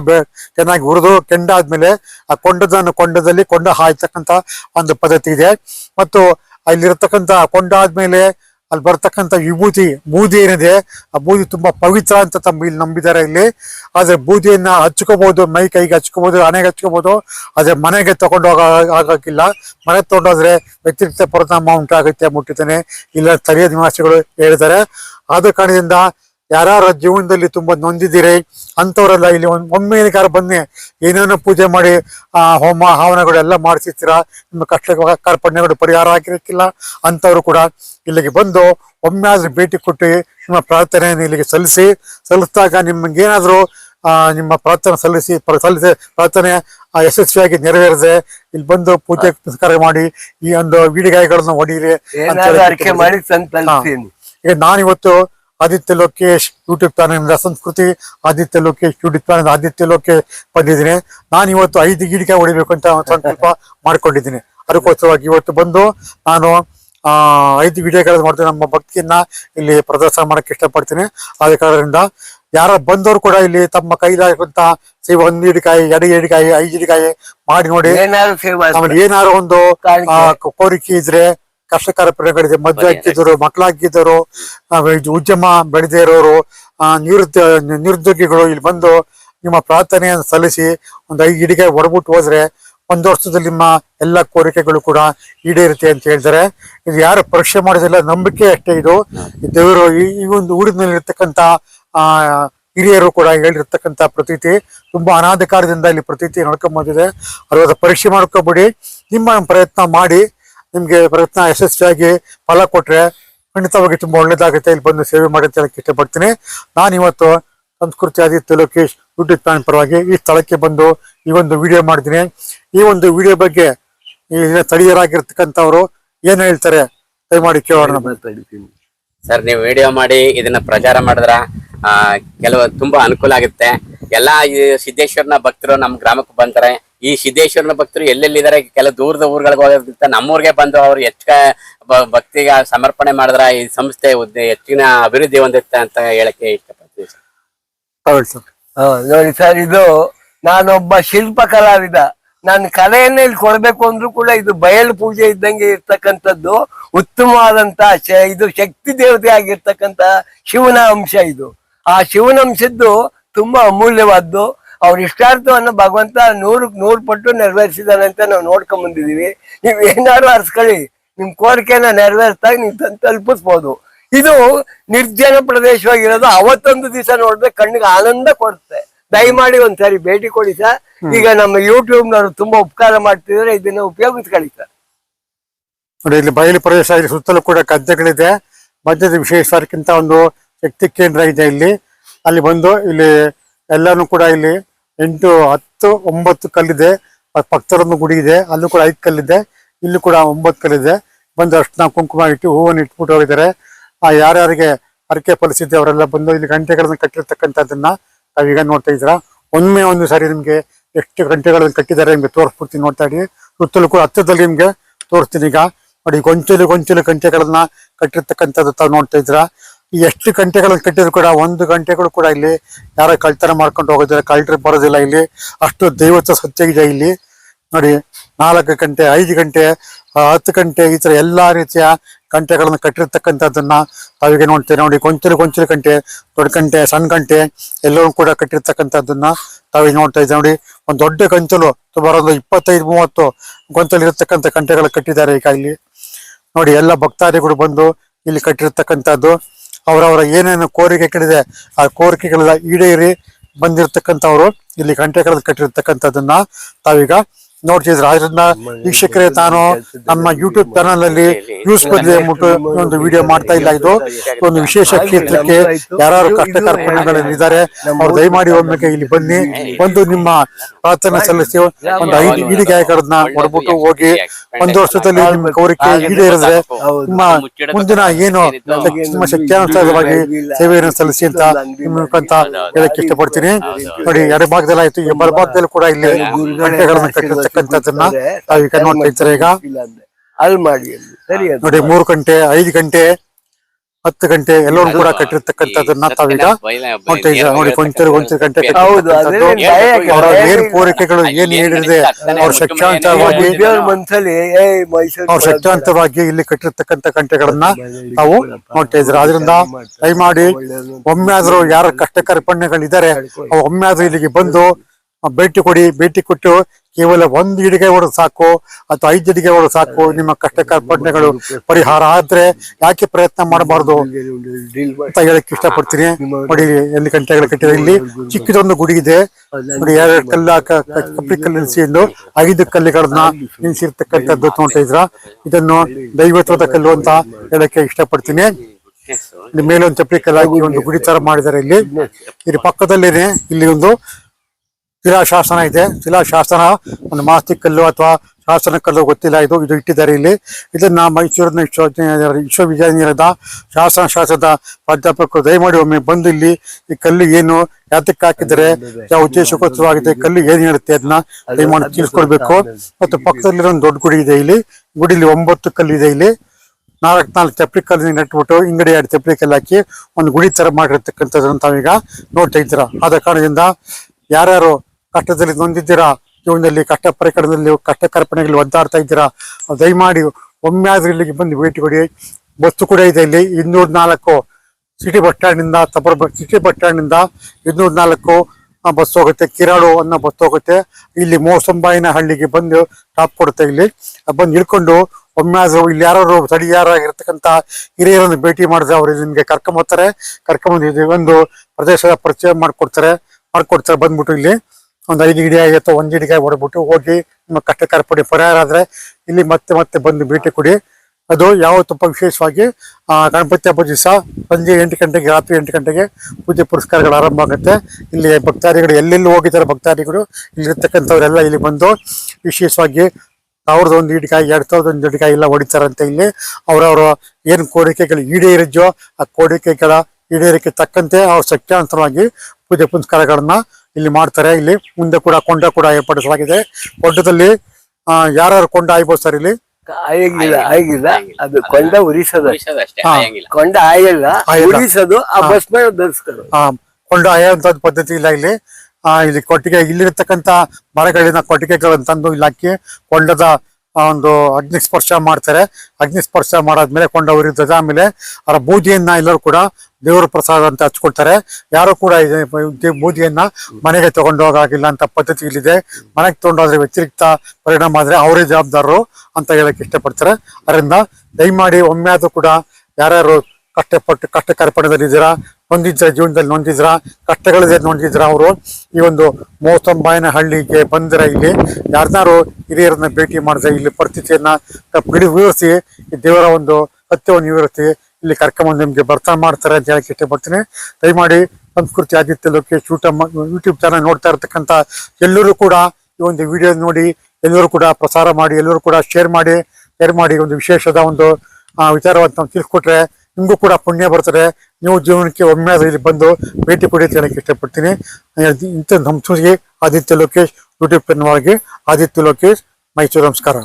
ಚೆನ್ನಾಗಿ ಹುರಿದು ಕೆಂಡ ಆದಮೇಲೆ ಆ ಕೊಂಡದನ್ನು ಕೊಂಡದಲ್ಲಿ ಕೊಂಡ ಹಾಯ್ತಕ್ಕಂತ ಒಂದು ಪದ್ಧತಿ ಇದೆ. ಮತ್ತು ಅಲ್ಲಿರ್ತಕ್ಕಂತ ಕೊಂಡ ಆದ್ಮೇಲೆ ಅಲ್ಲಿ ಬರ್ತಕ್ಕಂಥ ವಿಭೂತಿ, ಬೂದಿ ಏನಿದೆ, ಆ ಬೂದಿ ತುಂಬಾ ಪವಿತ್ರ ಅಂತ ತಮ್ಮ ಇಲ್ಲಿ ನಂಬಿದ್ದಾರೆ ಇಲ್ಲಿ. ಆದ್ರೆ ಬೂದಿಯನ್ನ ಹಚ್ಕೋಬಹುದು ಮೈ ಕೈಗೆ ಹಚ್ಕೋಬಹುದು ಹಣೆಗೆ ಹಚ್ಕೋಬಹುದು ಆದರೆ ಮನೆಗೆ ತಗೊಂಡು ಹೋಗ ಆಗಕ್ಕಿಲ್ಲ ಮನೆ ತಗೊಂಡೋದ್ರೆ ವ್ಯತಿರಿಕ್ತ ಪರಿಣಾಮ ಉಂಟಾಗುತ್ತೆ ಮುಟ್ಟಿತಾನೆ ಇಲ್ಲ ಸ್ಥಳೀಯ ನಿವಾಸಿಗಳು ಹೇಳಿದ್ದಾರೆ. ಆದ ಕಾರಣದಿಂದ ಯಾರ್ಯಾರ ಜೀವನದಲ್ಲಿ ತುಂಬಾ ನೊಂದಿದ್ದೀರಿ ಅಂಥವರೆಲ್ಲ ಇಲ್ಲಿ ಒಂದ್ ಒಮ್ಮೆಗಾರ ಬನ್ನಿ ಏನೇನೋ ಪೂಜೆ ಮಾಡಿ ಆ ಹೋಮ ಹವನಗಳೆಲ್ಲ ಮಾಡಿಸಿರ್ತೀರಾ ನಿಮ್ಮ ಕಷ್ಟ ಕಾರ್ಪಣ್ಯಗಳು ಪರಿಹಾರ ಆಗಿರಕ್ಕಿಲ್ಲ ಅಂತವ್ರು ಕೂಡ ಇಲ್ಲಿಗೆ ಬಂದು ಒಮ್ಮೆ ಆದ್ರೂ ಭೇಟಿ ಕೊಟ್ಟು ನಿಮ್ಮ ಪ್ರಾರ್ಥನೆಯನ್ನು ಇಲ್ಲಿಗೆ ಸಲ್ಲಿಸಿ ಸಲ್ಲಿಸಿದಾಗ ನಿಮ್ಗೇನಾದ್ರೂ ಆ ನಿಮ್ಮ ಪ್ರಾರ್ಥನೆ ಸಲ್ಲಿಸಿ ಸಲ್ಲಿಸಿ ಪ್ರಾರ್ಥನೆ ಯಶಸ್ವಿಯಾಗಿ ನೆರವೇರಿದೆ ಇಲ್ಲಿ ಬಂದು ಪೂಜೆ ಪುನಸ್ಕಾರ ಮಾಡಿ ಈ ಒಂದು ವೀಡಿಗಾಯಿಗಳನ್ನು ಹೊಡೀರಿ ಈಗ ನಾನಿವತ್ತು Aditya Lokesh YouTube channel Samskruthi Aditya Lokesh YouTube channel Aditya Lokesh ಬಂದಿದ್ದೀನಿ. ನಾನು ಇವತ್ತು ಐದು ಗಿಡಿಕೆ ಹೊಡಿಬೇಕು ಅಂತ ಸಂಕಲ್ಪ ಮಾಡ್ಕೊಂಡಿದ್ದೀನಿ. ಅದಕ್ಕೋಸ್ಕರವಾಗಿ ಇವತ್ತು ಬಂದು ನಾನು ಆ ಐದು ವಿಡಿಯೋಗಳನ್ನು ಮಾಡ್ತೀನಿ. ನಮ್ಮ ಭಕ್ತಿಯನ್ನ ಇಲ್ಲಿ ಪ್ರದರ್ಶನ ಮಾಡಕ್ಕೆ ಇಷ್ಟಪಡ್ತೀನಿ. ಆದ ಕಾರಣದಿಂದ ಯಾರ ಬಂದವರು ಕೂಡ ಇಲ್ಲಿ ತಮ್ಮ ಕೈಲಾಗುವಂತ ಸೇವೆ ಒಂದು ಹಿಡಿಕಾಯಿ ಎರಡು ಹಿಡಿಕಾಯಿ ಐದು ಹಿಡಿಕಾಯಿ ಮಾಡಿ ನೋಡಿ. ಏನಾದ್ರು ಆಮೇಲೆ ಒಂದು ಕೋರಿಕೆ ಇದ್ರೆ ಕಷ್ಟಕರ ಪ್ರಯೋಗಗಳಿದೆ ಮದ್ವೆ ಹಾಕಿದ್ರು ಮಕ್ಕಳು ಇದು ಉದ್ಯಮ ಬೆಳೆದೇ ಇರೋರು ನಿರುದ್ಯ ನಿರುದ್ಯೋಗಿಗಳು ಇಲ್ಲಿ ಬಂದು ನಿಮ್ಮ ಪ್ರಾರ್ಥನೆಯನ್ನು ಸಲ್ಲಿಸಿ ಒಂದು ಐದು ಗಿಡಿಗೆ ಹೊರಬಿಟ್ಟು ಹೋದ್ರೆ ಒಂದು ವರ್ಷದಲ್ಲಿ ನಿಮ್ಮ ಎಲ್ಲ ಕೋರಿಕೆಗಳು ಕೂಡ ಈಡೇರುತ್ತೆ ಅಂತ ಹೇಳ್ತಾರೆ ಇದು ಯಾರು ಪರೀಕ್ಷೆ ಮಾಡೋದಿಲ್ಲ ನಂಬಿಕೆ ಅಷ್ಟೇ ಇದು. ದೇವರು ಈ ಈ ಒಂದು ಊರಿನಲ್ಲಿ ಇರ್ತಕ್ಕಂಥ ಆ ಹಿರಿಯರು ಕೂಡ ಹೇಳಿರ್ತಕ್ಕಂಥ ಪ್ರತೀತಿ. ತುಂಬಾ ಅನಾಧಿಕಾರದಿಂದ ಇಲ್ಲಿ ಪ್ರತೀತಿ ನಡ್ಕೊಂಡ್ ಬಂದಿದೆ ಅದರ ಪರೀಕ್ಷೆ ಮಾಡ್ಕೊಬಿಡಿ. ನಿಮ್ಮ ಪ್ರಯತ್ನ ಮಾಡಿ. ನಿಮ್ಗೆ ಪ್ರಯತ್ನ ಯಶಸ್ವಿಯಾಗಿ ಫಲ ಕೊಟ್ಟರೆ ಖಂಡಿತವಾಗಿ ತುಂಬ ಒಳ್ಳೇದಾಗುತ್ತೆ. ಇಲ್ಲಿ ಬಂದು ಸೇವೆ ಮಾಡಿ ಅಂತ ಹೇಳಕ್ಕೆ ಇಷ್ಟಪಡ್ತೀನಿ. ನಾನು ಇವತ್ತು ಸಂಸ್ಕೃತಿ ಆದಿತ್ಯ ಲೋಕೇಶ್ ಯೂಟ್ಯೂಬ್ ಚಾನಲ್ ಪರವಾಗಿ ಈ ಸ್ಥಳಕ್ಕೆ ಬಂದು ಈ ಒಂದು ವಿಡಿಯೋ ಮಾಡಿದ್ದೀನಿ. ಈ ಒಂದು ವಿಡಿಯೋ ಬಗ್ಗೆ ಈ ಸ್ಥಳೀಯರಾಗಿರ್ತಕ್ಕಂಥವ್ರು ಏನು ಹೇಳ್ತಾರೆ? ದಯಮಾಡಿ ಕೇಳೋಣ. ಸರ್, ನೀವು ವಿಡಿಯೋ ಮಾಡಿ ಇದನ್ನ ಪ್ರಚಾರ ಮಾಡಿದ್ರ ಕೆಲವು ತುಂಬಾ ಅನುಕೂಲ ಆಗುತ್ತೆ. ಎಲ್ಲಾ ಸಿದ್ದೇಶ್ವರನ ಭಕ್ತರು ನಮ್ಮ ಗ್ರಾಮಕ್ಕೆ ಬಂತಾರೆ. ಈ ಸಿದ್ದೇಶ್ವರನ ಭಕ್ತರು ಎಲ್ಲೆಲ್ಲಿದ್ದಾರೆ? ಕೆಲವು ದೂರದ ಊರುಗಳಿಗೆ ಹೋಗೋದ್ರಿಂದ ನಮ್ಮೂರಿಗೆ ಬಂದು ಅವ್ರು ಹೆಚ್ಚ ಭಕ್ತಿಗೆ ಸಮರ್ಪಣೆ ಮಾಡಿದ್ರ ಈ ಸಂಸ್ಥೆ ಹೆಚ್ಚಿನ ಅಭಿವೃದ್ಧಿ ಹೊಂದುತ್ತೆ ಅಂತ ಹೇಳಕ್ಕೆ ಇಷ್ಟಪಡ್ತೀನಿ ಹೌದು ಸರ್. ನೋಡಿ ಸರ್, ಇದು ನಾನೊಬ್ಬ ಶಿಲ್ಪ ಕಲಾವಿದ ನಾನು ಕಲೆಯನ್ನ ಇಲ್ಲಿ ಕೊಡ್ಬೇಕು ಅಂದ್ರೂ ಕೂಡ ಇದು ಬಯಲು ಪೂಜೆ ಇದ್ದಂಗೆ ಇರ್ತಕ್ಕಂಥದ್ದು ಉತ್ತಮವಾದಂತ ಇದು ಶಕ್ತಿ ದೇವತೆ ಆಗಿರ್ತಕ್ಕಂತ ಶಿವನ ಅಂಶ ಇದು. ಆ ಶಿವನ ಅಂಶದ್ದು ತುಂಬಾ ಅಮೂಲ್ಯವಾದ್ದು. ಅವ್ರ ಇಷ್ಟಾರ್ಥವನ್ನು ಭಗವಂತ ನೂರು ನೂರು ಪಟ್ಟು ನೆರವೇರಿಸಿದಾನೆ ಅಂತ ನಾವು ನೋಡ್ಕೊಂಡ್ ಬಂದಿದೀವಿ. ನೀವ್ ಏನಾದ್ರು ಅರ್ಸ್ಕೊಳ್ಳಿ ನಿಮ್ ಕೋರಿಕೆನ ನೆರವೇರಿಸ್ದಾಗ ನೀವು ತಲುಪಿಸ್ಬೋದು. ಇದು ನಿರ್ಜನ ಪ್ರದೇಶವಾಗಿರೋದು ಅವತ್ತೊಂದು ದಿವಸ ನೋಡಿದ್ರೆ ಕಣ್ಣಿಗೆ ಆನಂದ ಕೊಡುತ್ತೆ. ದಯಮಾಡಿ ಒಂದ್ಸರಿ ಭೇಟಿ ಕೊಡಿ ಸರ್. ಈಗ ನಮ್ಮ ಯೂಟ್ಯೂಬ್ ನವರು ತುಂಬಾ ಉಪಕಾರ ಮಾಡ್ತಿದ್ರೆ ಇದನ್ನ ಉಪಯೋಗಿಸ್ಕೊಳ್ಳಿ ಸರ್. ನೋಡಿ ಇಲ್ಲಿ ಬಯಲು ಪ್ರದೇಶ ಇಲ್ಲಿ ಸುತ್ತಲೂ ಕೂಡ ಗದ್ದೆಗಳಿದೆ. ಮಧ್ಯದ ವಿಶೇಷಕ್ಕಿಂತ ಒಂದು ಶಕ್ತಿ ಕೇಂದ್ರ ಇದೆ ಇಲ್ಲಿ. ಅಲ್ಲಿ ಬಂದು ಇಲ್ಲಿ ಎಲ್ಲಾನು ಕೂಡ ಇಲ್ಲಿ ಎಂಟು, ಹತ್ತು, ಒಂಬತ್ತು ಕಲ್ಲಿದೆ. ಪಕ್ಕದಲ್ಲೊಂದು ಗುಡಿ ಇದೆ. ಅಲ್ಲೂ ಕೂಡ ಐದು ಕಲ್ಲಿದೆ. ಇಲ್ಲೂ ಕೂಡ ಒಂಬತ್ತು ಕಲ್ಲಿದೆ. ಬಂದು ಅರ್ಶನ ಕುಂಕುಮ ಇಟ್ಟು ಹೂವನ್ನು ಇಟ್ಬಿಟ್ಟು ಹೋಗಿದ್ದಾರೆ. ಆ ಯಾರ್ಯಾರಿಗೆ ಹರಕೆ ಫಲಿಸಿದ್ದೆ ಅವರೆಲ್ಲ ಬಂದು ಇಲ್ಲಿ ಗಂಟೆಗಳನ್ನು ಕಟ್ಟಿರ್ತಕ್ಕಂಥದ್ದನ್ನ ತಾವೀಗ ನೋಡ್ತಾ ಇದ್ದೀರಾ. ಒಮ್ಮೆ ಒಂದು ಸಾರಿ ನಿಮಗೆ ಎಷ್ಟು ಗಂಟೆಗಳನ್ನು ಕಟ್ಟಿದ್ದಾರೆ ನಿಮ್ಗೆ ತೋರಿಸ್ಬಿಡ್ತೀನಿ ನೋಡ್ತಾ ಇಡೀ ಸುತ್ತಲೂ ಕೂಡ ಹತ್ತಿರದಲ್ಲಿ ನಿಮಗೆ ತೋರಿಸ್ತೀನಿ ಈಗ. ನೋಡಿ, ಗೊಂಚಲು ಗೊಂಚಲು ಗಂಟೆಗಳನ್ನ ಕಟ್ಟಿರ್ತಕ್ಕಂಥದ್ದು ತಾವು ನೋಡ್ತಾ ಇದ್ದೀರಾ. ಎಷ್ಟು ಗಂಟೆಗಳಲ್ಲಿ ಕಟ್ಟಿದ್ರು ಕೂಡ, ಒಂದು ಗಂಟೆಗಳು ಕೂಡ ಇಲ್ಲಿ ಯಾರ ಕಳ್ತನ ಮಾಡ್ಕೊಂಡು ಹೋಗೋದಿಲ್ಲ ಕಳ್ಳರು ಬರೋದಿಲ್ಲ ಇಲ್ಲಿ. ಅಷ್ಟು ದೈವತ್ವ ಸತ್ಯವಿದೆ ಇಲ್ಲಿ. ನೋಡಿ, ನಾಲ್ಕು ಗಂಟೆ, ಐದು ಗಂಟೆ ಹತ್ತು ಗಂಟೆ ಈ ತರ ಎಲ್ಲಾ ರೀತಿಯ ಗಂಟೆಗಳನ್ನು ಕಟ್ಟಿರ್ತಕ್ಕಂಥದ್ದನ್ನ ತಾವಿಗೆ ನೋಡ್ತೇವೆ. ನೋಡಿ, ಗೊಂಚಲು ಗೊಂಚಲು ಗಂಟೆ, ದೊಡ್ಡ ಗಂಟೆ, ಸಣ್ಣ ಗಂಟೆ ಎಲ್ಲವೂ ಕೂಡ ಕಟ್ಟಿರ್ತಕ್ಕಂಥದ್ದನ್ನ ತಾವಿಗೆ ನೋಡ್ತಾ ಇದ್ದೇವೆ. ನೋಡಿ, ಒಂದು ದೊಡ್ಡ ಗಂಚಲು ಒಂದು ಇಪ್ಪತ್ತೈದು, ಮೂವತ್ತು ಗೊಂಚಲು ಇರತಕ್ಕಂಥ ಗಂಟೆಗಳು ಕಟ್ಟಿದ್ದಾರೆ ಈಗ ಇಲ್ಲಿ. ನೋಡಿ, ಎಲ್ಲ ಭಕ್ತಾದಿಗಳು ಬಂದು ಇಲ್ಲಿ ಕಟ್ಟಿರ್ತಕ್ಕಂಥದ್ದು. ಅವರವರ ಏನೇನು ಕೋರಿಕೆ ಕೇಳಿದೆ ಆ ಕೋರಿಕೆಗಳೆಲ್ಲ ಈಡೇರಿ ಬಂದಿರತಕ್ಕಂಥವ್ರು ಇಲ್ಲಿ ಗಂಟೆಗಳನ್ನು ಕಟ್ಟಿರ್ತಕ್ಕಂಥದ್ದನ್ನ ತಾವೀಗ ನೋಡ್ತಿದ್ರು. ಆದ್ರಿಂದ ವೀಕ್ಷಕರೇ ತಾನು ನಮ್ಮ ಯೂಟ್ಯೂಬ್ ಚಾನಲ್ ಅಲ್ಲಿ ನ್ಯೂಸ್ ಬಂದಿದೆ ಅಂದ್ಬಿಟ್ಟು ಒಂದು ವಿಡಿಯೋ ಮಾಡ್ತಾ ಇಲ್ಲ ಇದು. ಒಂದು ವಿಶೇಷ ಕ್ಷೇತ್ರಕ್ಕೆ ಯಾರು ಕಷ್ಟ ಕಾರ್ಪಣ್ಯಗಳಲ್ಲಿದ್ದಾರೆ ಅವ್ರು ದಯಮಾಡಿ ಒಮ್ಮೆ ಇಲ್ಲಿ ಬನ್ನಿ. ಬಂದು ನಿಮ್ಮ ಪ್ರಾರ್ಥನೆ ಸಲ್ಲಿಸಿ. ಒಂದು ಐದು ಈಡಿಗಾಯಗಳನ್ನ ಹೊಡ್ಬಿಟ್ಟು ಹೋಗಿ ಒಂದು ವರ್ಷದಲ್ಲಿ ನಿಮ್ಮ ಕೋರಿಕೆ ಈಡೇರಿದ್ರೆ ನಿಮ್ಮ ಮುಂದಿನ ಏನು ನಿಮ್ಮ ಶಕ್ತಿಯಾನುಸಾರವಾಗಿ ಸೇವೆಯನ್ನು ಸಲ್ಲಿಸಿ ಅಂತ ನಿಮ್ಮ ಮುಖಾಂತ ಹೇಳಕ್ ಇಷ್ಟಪಡ್ತೀನಿ. ನೋಡಿ ಎಡಭಾಗದಲ್ಲಿ ಆಯ್ತು ಈ ಬಲಭಾಗದಲ್ಲಿ ಕೂಡ ಇಲ್ಲಿ ಗಂಟೆಗಳನ್ನ ನೋಡ್ತಾ ಈಗ ಅಲ್ಲಿ ಮಾಡಿ ಸರಿ ನೋಡಿ ಮೂರ್ ಗಂಟೆ ಐದು ಗಂಟೆ ಹತ್ತು ಗಂಟೆ ಎಲ್ಲರೂ ಕೂಡ ಕಟ್ಟಿರ್ತಕ್ಕಂಥದನ್ನ ತಾವೀಗ ನೋಡ್ತಾ ಇದ್ದಾರೆ? ನೋಡಿ ಕೊಂಚರು ಕೊಂಚರು ಗಂಟೆ. ಅವರ ಏನ್ ಕೋರಿಕೆಗಳು ಏನ್ ಹೇಳಿದೆ ಅವ್ರ ಶಕ್ತಿವಂತವಾಗಿ ಮೈಸೂರು ಅವ್ರ ಶಕ್ತಿವಂತವಾಗಿ ಇಲ್ಲಿ ಕಟ್ಟಿರ್ತಕ್ಕಂಥ ಗಂಟೆಗಳನ್ನ ನಾವು ನೋಡ್ತಾ ಇದ್ರು ಅದರಿಂದ ದಯಮಾಡಿ ಒಮ್ಮೆ ಆದ್ರೂ ಯಾರ ಕಷ್ಟಕರ ಪಣ್ಯಗಳಿದ್ದಾರೆ ಅವ್ರು ಒಮ್ಮೆ ಆದ್ರೂ ಇಲ್ಲಿಗೆ ಬಂದು ಭೇಟಿ ಕೊಡಿ ಭೇಟಿ ಕೊಟ್ಟು ಕೇವಲ ಒಂದು ಇಡಿಗೆ ಹೊಡೆದು ಸಾಕು ಅಥವಾ ಐದು ಇಡಿಗೆ ಹೊಡೆದು ಸಾಕು. ನಿಮ್ಮ ಕಷ್ಟ ಕಾರ್ಪಣ್ಯಗಳು ಪರಿಹಾರ ಆದ್ರೆ ಯಾಕೆ ಪ್ರಯತ್ನ ಮಾಡಬಾರ್ದು? ಅಂತ ಹೇಳಕ್ ಇಷ್ಟಪಡ್ತೀನಿ. ನೋಡಿ ಎಲ್ಲಿ ಗಂಟೆಗಳು ಕಟ್ಟಿದೆ ಇಲ್ಲಿ ಚಿಕ್ಕದೊಂದು ಗುಡಿ ಇದೆ. ನೋಡಿ ಎರಡು ಕಲ್ಲ ಕಪ್ಪಿ ಕಲ್ಲು ನಿಲ್ಸಿದ್ದು ಐದು ಕಲ್ಲುಗಳನ್ನ ನಿಲ್ಸಿರ್ತಕ್ಕಂಥದ್ದು ನೋಡ್ತಾ ಇದ್ರ. ಇದನ್ನು ದೈವತ್ವದ ಕಲ್ಲು ಅಂತ ಹೇಳಕ್ಕೆ ಇಷ್ಟಪಡ್ತೀನಿ. ಮೇಲೊಂದು ಚಪ್ಪಲಿ ಕಲ್ಲು ಒಂದು ಗುಡಿ ತರ ಮಾಡಿದ್ದಾರೆ ಇಲ್ಲಿ. ಇಲ್ಲಿ ಪಕ್ಕದಲ್ಲೇನೆ ಇಲ್ಲಿ ಒಂದು ಶಿಲಾಶಾಸನ ಇದೆ. ಶಿಲಾಶಾಸನ ಒಂದು ಮಾಸ್ತಿ ಕಲ್ಲು ಅಥವಾ ಶಾಸನ ಕಲ್ಲು ಗೊತ್ತಿಲ್ಲ. ಇದು ಇದು ಇಟ್ಟಿದ್ದಾರೆ ಇಲ್ಲಿ. ಇದನ್ನ ಮೈಸೂರಿನ ವಿಶ್ವ ವಿಶ್ವವಿದ್ಯಾನಿಲಯದ ಶಾಸನ ಶಾಸ್ತ್ರದ ಪ್ರಾಧ್ಯಾಪಕರು ದಯಮಾಡಿ ಒಮ್ಮೆ ಬಂದು ಇಲ್ಲಿ ಈ ಕಲ್ಲು ಏನು, ಯಾತಕ್ಕೆ ಹಾಕಿದರೆ ಯಾವ ಉದ್ದೇಶಕ್ಕೋಸ್ಕರವಾಗಿದೆ, ಕಲ್ಲು ಏನ್ ಇರುತ್ತೆ ಅದನ್ನ ದಯಮಾಡಿ ತಿಳಿಸ್ಕೊಡ್ಬೇಕು. ಮತ್ತು ಪಕ್ಕದಲ್ಲಿರೋ ಒಂದು ದೊಡ್ಡ ಗುಡಿ ಇದೆ ಇಲ್ಲಿ. ಗುಡಿಲಿ ಒಂಬತ್ತು ಕಲ್ಲು ಇದೆ ಇಲ್ಲಿ. ನಾಲ್ಕು ನಾಲ್ಕು ಚಪ್ಪಲಿ ಕಲ್ಲಿನ ನೆಟ್ಬಿಟ್ಟು ಹಿಂಗಡೆ ಎರಡು ಚಪ್ಪಲಿ ಕಲ್ಲು ಹಾಕಿ ಒಂದು ಗುಡಿ ತರ ಮಾಡಿರ್ತಕ್ಕಂಥದ್ದನ್ನು ತಾವೀಗ ನೋಡ್ತಾ ಇದ್ದೀರಾ. ಆದ ಕಾರಣದಿಂದ ಯಾರ್ಯಾರು ಕಷ್ಟದಲ್ಲಿ ನೊಂದಿದ್ದೀರಾ? ಜೀವನದಲ್ಲಿ ಕಷ್ಟ ಪರಿಕರದಲ್ಲಿ ಕಷ್ಟ ಕಾರ್ಪಣೆಗಳಲ್ಲಿ ಒದ್ದಾಡ್ತಾ ಇದ್ದೀರಾ? ದಯಮಾಡಿ ಒಮ್ಮೆ ಆದ್ರೂ ಇಲ್ಲಿಗೆ ಬಂದು ಭೇಟಿ ಕೊಡಿ. ಬಸ್ಸು ಕೂಡ ಇದೆ ಇಲ್ಲಿ. ಇನ್ನೂರ ನಾಲ್ಕು ಸಿಟಿ ಬಸ್ ಸ್ಟ್ಯಾಂಡ್ನಿಂದ ತಪರ್ ಸಿಟಿ ಬಸ್ ಸ್ಟ್ಯಾಂಡ್ನಿಂದ ಇನ್ನೂರ ನಾಲ್ಕು ಬಸ್ ಹೋಗುತ್ತೆ. ಕಿರಾಳು ಅನ್ನೋ ಬಸ್ ಹೋಗುತ್ತೆ. ಇಲ್ಲಿ ಮೋಸಂಬಾಯಿನ ಹಳ್ಳಿಗೆ ಬಂದು ಟಾಪ್ ಕೊಡುತ್ತೆ ಇಲ್ಲಿ. ಬಂದು ಇಳ್ಕೊಂಡು ಒಮ್ಮೆ ಆದ್ರೂ ಇಲ್ಲಿ ಯಾರು ಸ್ಥಳೀಯರಾಗಿರ್ತಕ್ಕಂಥ ಹಿರಿಯರನ್ನು ಭೇಟಿ ಮಾಡಿದ್ರೆ ಅವರು ನಿಮಗೆ ಕರ್ಕೊಂಬರ್ತಾರೆ. ಕರ್ಕೊಂಬಂದು ಒಂದು ಪ್ರದೇಶದ ಪರಿಚಯ ಮಾಡ್ಕೊಡ್ತಾರೆ. ಮಾಡ್ಕೊಡ್ತಾರೆ ಬಂದ್ಬಿಟ್ಟು ಇಲ್ಲಿ. ಒಂದು ಐದು ಗಿಡ ಅಥವಾ ಒಂದು ಗಿಡ ಹೊಡೆದ್ಬಿಟ್ಟು ಹೋಗಿ ನಿಮ್ಮ ಕಷ್ಟ ಕರ್ಪಡಿ ಪರಿಹಾರ ಆದ್ರೆ ಇಲ್ಲಿ ಮತ್ತೆ ಮತ್ತೆ ಬಂದು ಭೇಟಿ ಕೊಡಿ. ಅದು ಯಾವ ತುಪ್ಪ ವಿಶೇಷವಾಗಿ ಗಣಪತಿ ಹಬ್ಬದ ದಿವಸ ಸಂಜೆ ಎಂಟು ಗಂಟೆಗೆ, ರಾತ್ರಿ ಎಂಟು ಗಂಟೆಗೆ ಪೂಜೆ ಪುರಸ್ಕಾರಗಳು ಆರಂಭ ಆಗುತ್ತೆ. ಇಲ್ಲಿ ಭಕ್ತಾದಿಗಳು ಎಲ್ಲೆಲ್ಲಿ ಹೋಗಿದ್ದಾರೆ ಭಕ್ತಾದಿಗಳು, ಇಲ್ಲಿರ್ತಕ್ಕಂಥವರೆಲ್ಲ ಇಲ್ಲಿ ಬಂದು ವಿಶೇಷವಾಗಿ ಸಾವಿರದ ಒಂದು ಹಿಡಿಕಾಯಿ ಎರಡ್ ಸಾವಿರದ ಒಂದು ಹಿಡಿಕಾಯಿ ಎಲ್ಲ ಹೊಡಿತಾರಂತೆ ಇಲ್ಲಿ. ಅವರವರ ಏನು ಕೋರಿಕೆಗಳು ಈಡೇರಿದ್ಯೋ ಆ ಕೋರಿಕೆಗಳ ಈಡೇರಿಕೆ ತಕ್ಕಂತೆ ಅವ್ರ ಸತ್ಯಾಂತರವಾಗಿ ಪೂಜೆ ಪುನಸ್ಕಾರಗಳನ್ನ ಇಲ್ಲಿ ಮಾಡ್ತಾರೆ. ಇಲ್ಲಿ ಮುಂದೆ ಕೂಡ ಕೊಂಡ ಕೂಡ ಏರ್ಪಡಿಸಲಾಗಿದೆ. ಕೊಂಡದಲ್ಲಿ ಯಾರು ಯಾರ್ಯಾರು ಕೊಂಡ ಆಯ್ಬೋದು ಸರ್ ಇಲ್ಲಿ? ಆಗಿಲ್ಲ ಅದು ಕೊಂಡ ಉರಿಸೋದು. ಕೊಂಡ ಆ ಬಸ್ ಮೇಲೆ ಕೊಂಡ ಆಯುವಂತದ್ದು ಪದ್ಧತಿ ಇಲ್ಲ ಇಲ್ಲಿ. ಆ ಇಲ್ಲಿ ಕೊಟ್ಟಿಗೆ ಇಲ್ಲಿರ್ತಕ್ಕಂಥ ಮರಗಳಿನ ಕೊಟ್ಟಿಗೆಗಳನ್ನ ತಂದು ಇಲ್ಲಿ ಹಾಕಿ ಕೊಂಡದ ಒಂದು ಅಗ್ನಿ ಸ್ಪರ್ಶ ಮಾಡ್ತಾರೆ. ಅಗ್ನಿ ಸ್ಪರ್ಶ ಮಾಡಾದ್ಮೇಲೆ ಕೊಂಡವರು ಆಮೇಲೆ ಅವರ ಬೂದಿಯನ್ನ ಎಲ್ಲರೂ ಕೂಡ ದೇವರ ಪ್ರಸಾದ ಅಂತ ಹಚ್ಕೊಳ್ತಾರೆ. ಯಾರು ಕೂಡ ಬೂದಿಯನ್ನ ಮನೆಗೆ ತಗೊಂಡು ಹೋಗಾಗಿಲ್ಲ ಅಂತ ಪದ್ಧತಿ ಇಲ್ಲಿದೆ ಮನೆಗೆ ತಗೊಂಡೋದ್ರೆ ವ್ಯತಿರಿಕ್ತ ಪರಿಣಾಮ ಆದ್ರೆ ಅವರೇ ಜವಾಬ್ದಾರರು ಅಂತ ಹೇಳಕ್ ಇಷ್ಟಪಡ್ತಾರೆ. ಅದರಿಂದ ದಯಮಾಡಿ ಒಮ್ಮೆ ಆದ್ರೂ ಕೂಡ ಯಾರ್ಯಾರು ಕಷ್ಟಪಟ್ಟು ಕಷ್ಟ ಕಾರ್ಪಣ್ಯದಲ್ಲಿದ್ದೀರಾ ನೊಂದಿದ್ರ ಜೀವನದಲ್ಲಿ ನೊಂದಿದ್ರ ಕಷ್ಟಗಳಿದೆ ನೊಂದಿದ್ರ ಅವರು. ಈ ಒಂದು ಮೂವತ್ತೊಂಬಾಯಿನ ಹಳ್ಳಿಗೆ ಬಂದಿರ ಇಲ್ಲಿ ಯಾರನ್ನಾರು ಹಿರಿಯರನ್ನ ಭೇಟಿ ಮಾಡಿದ್ರೆ ಇಲ್ಲಿ ಪರಿಸ್ಥಿತಿಯನ್ನ ಬಿಡಿ ವಿವರಿಸಿ, ಈ ದೇವರ ಒಂದು ಸತ್ಯವನ್ನು ವಿವರಿಸಿ ಇಲ್ಲಿ ಕರ್ಕೊಂಬಂದು ನಿಮ್ಗೆ ಬರ್ತಾ ಮಾಡ್ತಾರೆ ಅಂತ ಹೇಳಕ್ಕೆ ಇಷ್ಟಪಡ್ತೀನಿ. ದಯಮಾಡಿ Samskruthi Aditya Lokesh YouTube YouTube channel ನೋಡ್ತಾ ಇರ್ತಕ್ಕಂಥ ಎಲ್ಲರೂ ಕೂಡ ಈ ಒಂದು ವಿಡಿಯೋ ನೋಡಿ, ಎಲ್ಲರೂ ಕೂಡ ಪ್ರಸಾರ ಮಾಡಿ, ಎಲ್ಲರೂ ಕೂಡ ಶೇರ್ ಮಾಡಿ ಶೇರ್ ಮಾಡಿ ಒಂದು ವಿಶೇಷದ ಒಂದು ವಿಚಾರವನ್ನು ನಾವು ತಿಳಿಸ್ಕೊಟ್ರೆ ನಿಮಗೂ ಕೂಡ ಪುಣ್ಯ ಬರ್ತಾರೆ ನೀವು ಜೀವನಕ್ಕೆ ಒಮ್ಮೆ ಇಲ್ಲಿ ಬಂದು ಭೇಟಿ ಕೊಡಿ ಅಂತ ಹೇಳಕ್ಕೆ ಇಷ್ಟಪಡ್ತೀನಿ. ಇಂಥ ಸಂಸ್ಕೃತಿಗೆ ಆದಿತ್ಯ ಲೋಕೇಶ್ ಯೂಟ್ಯೂಬ್ ಚಾನಲ್ ಆದಿತ್ಯ ಲೋಕೇಶ್ ಮೈಸೂರು ನಮಸ್ಕಾರ.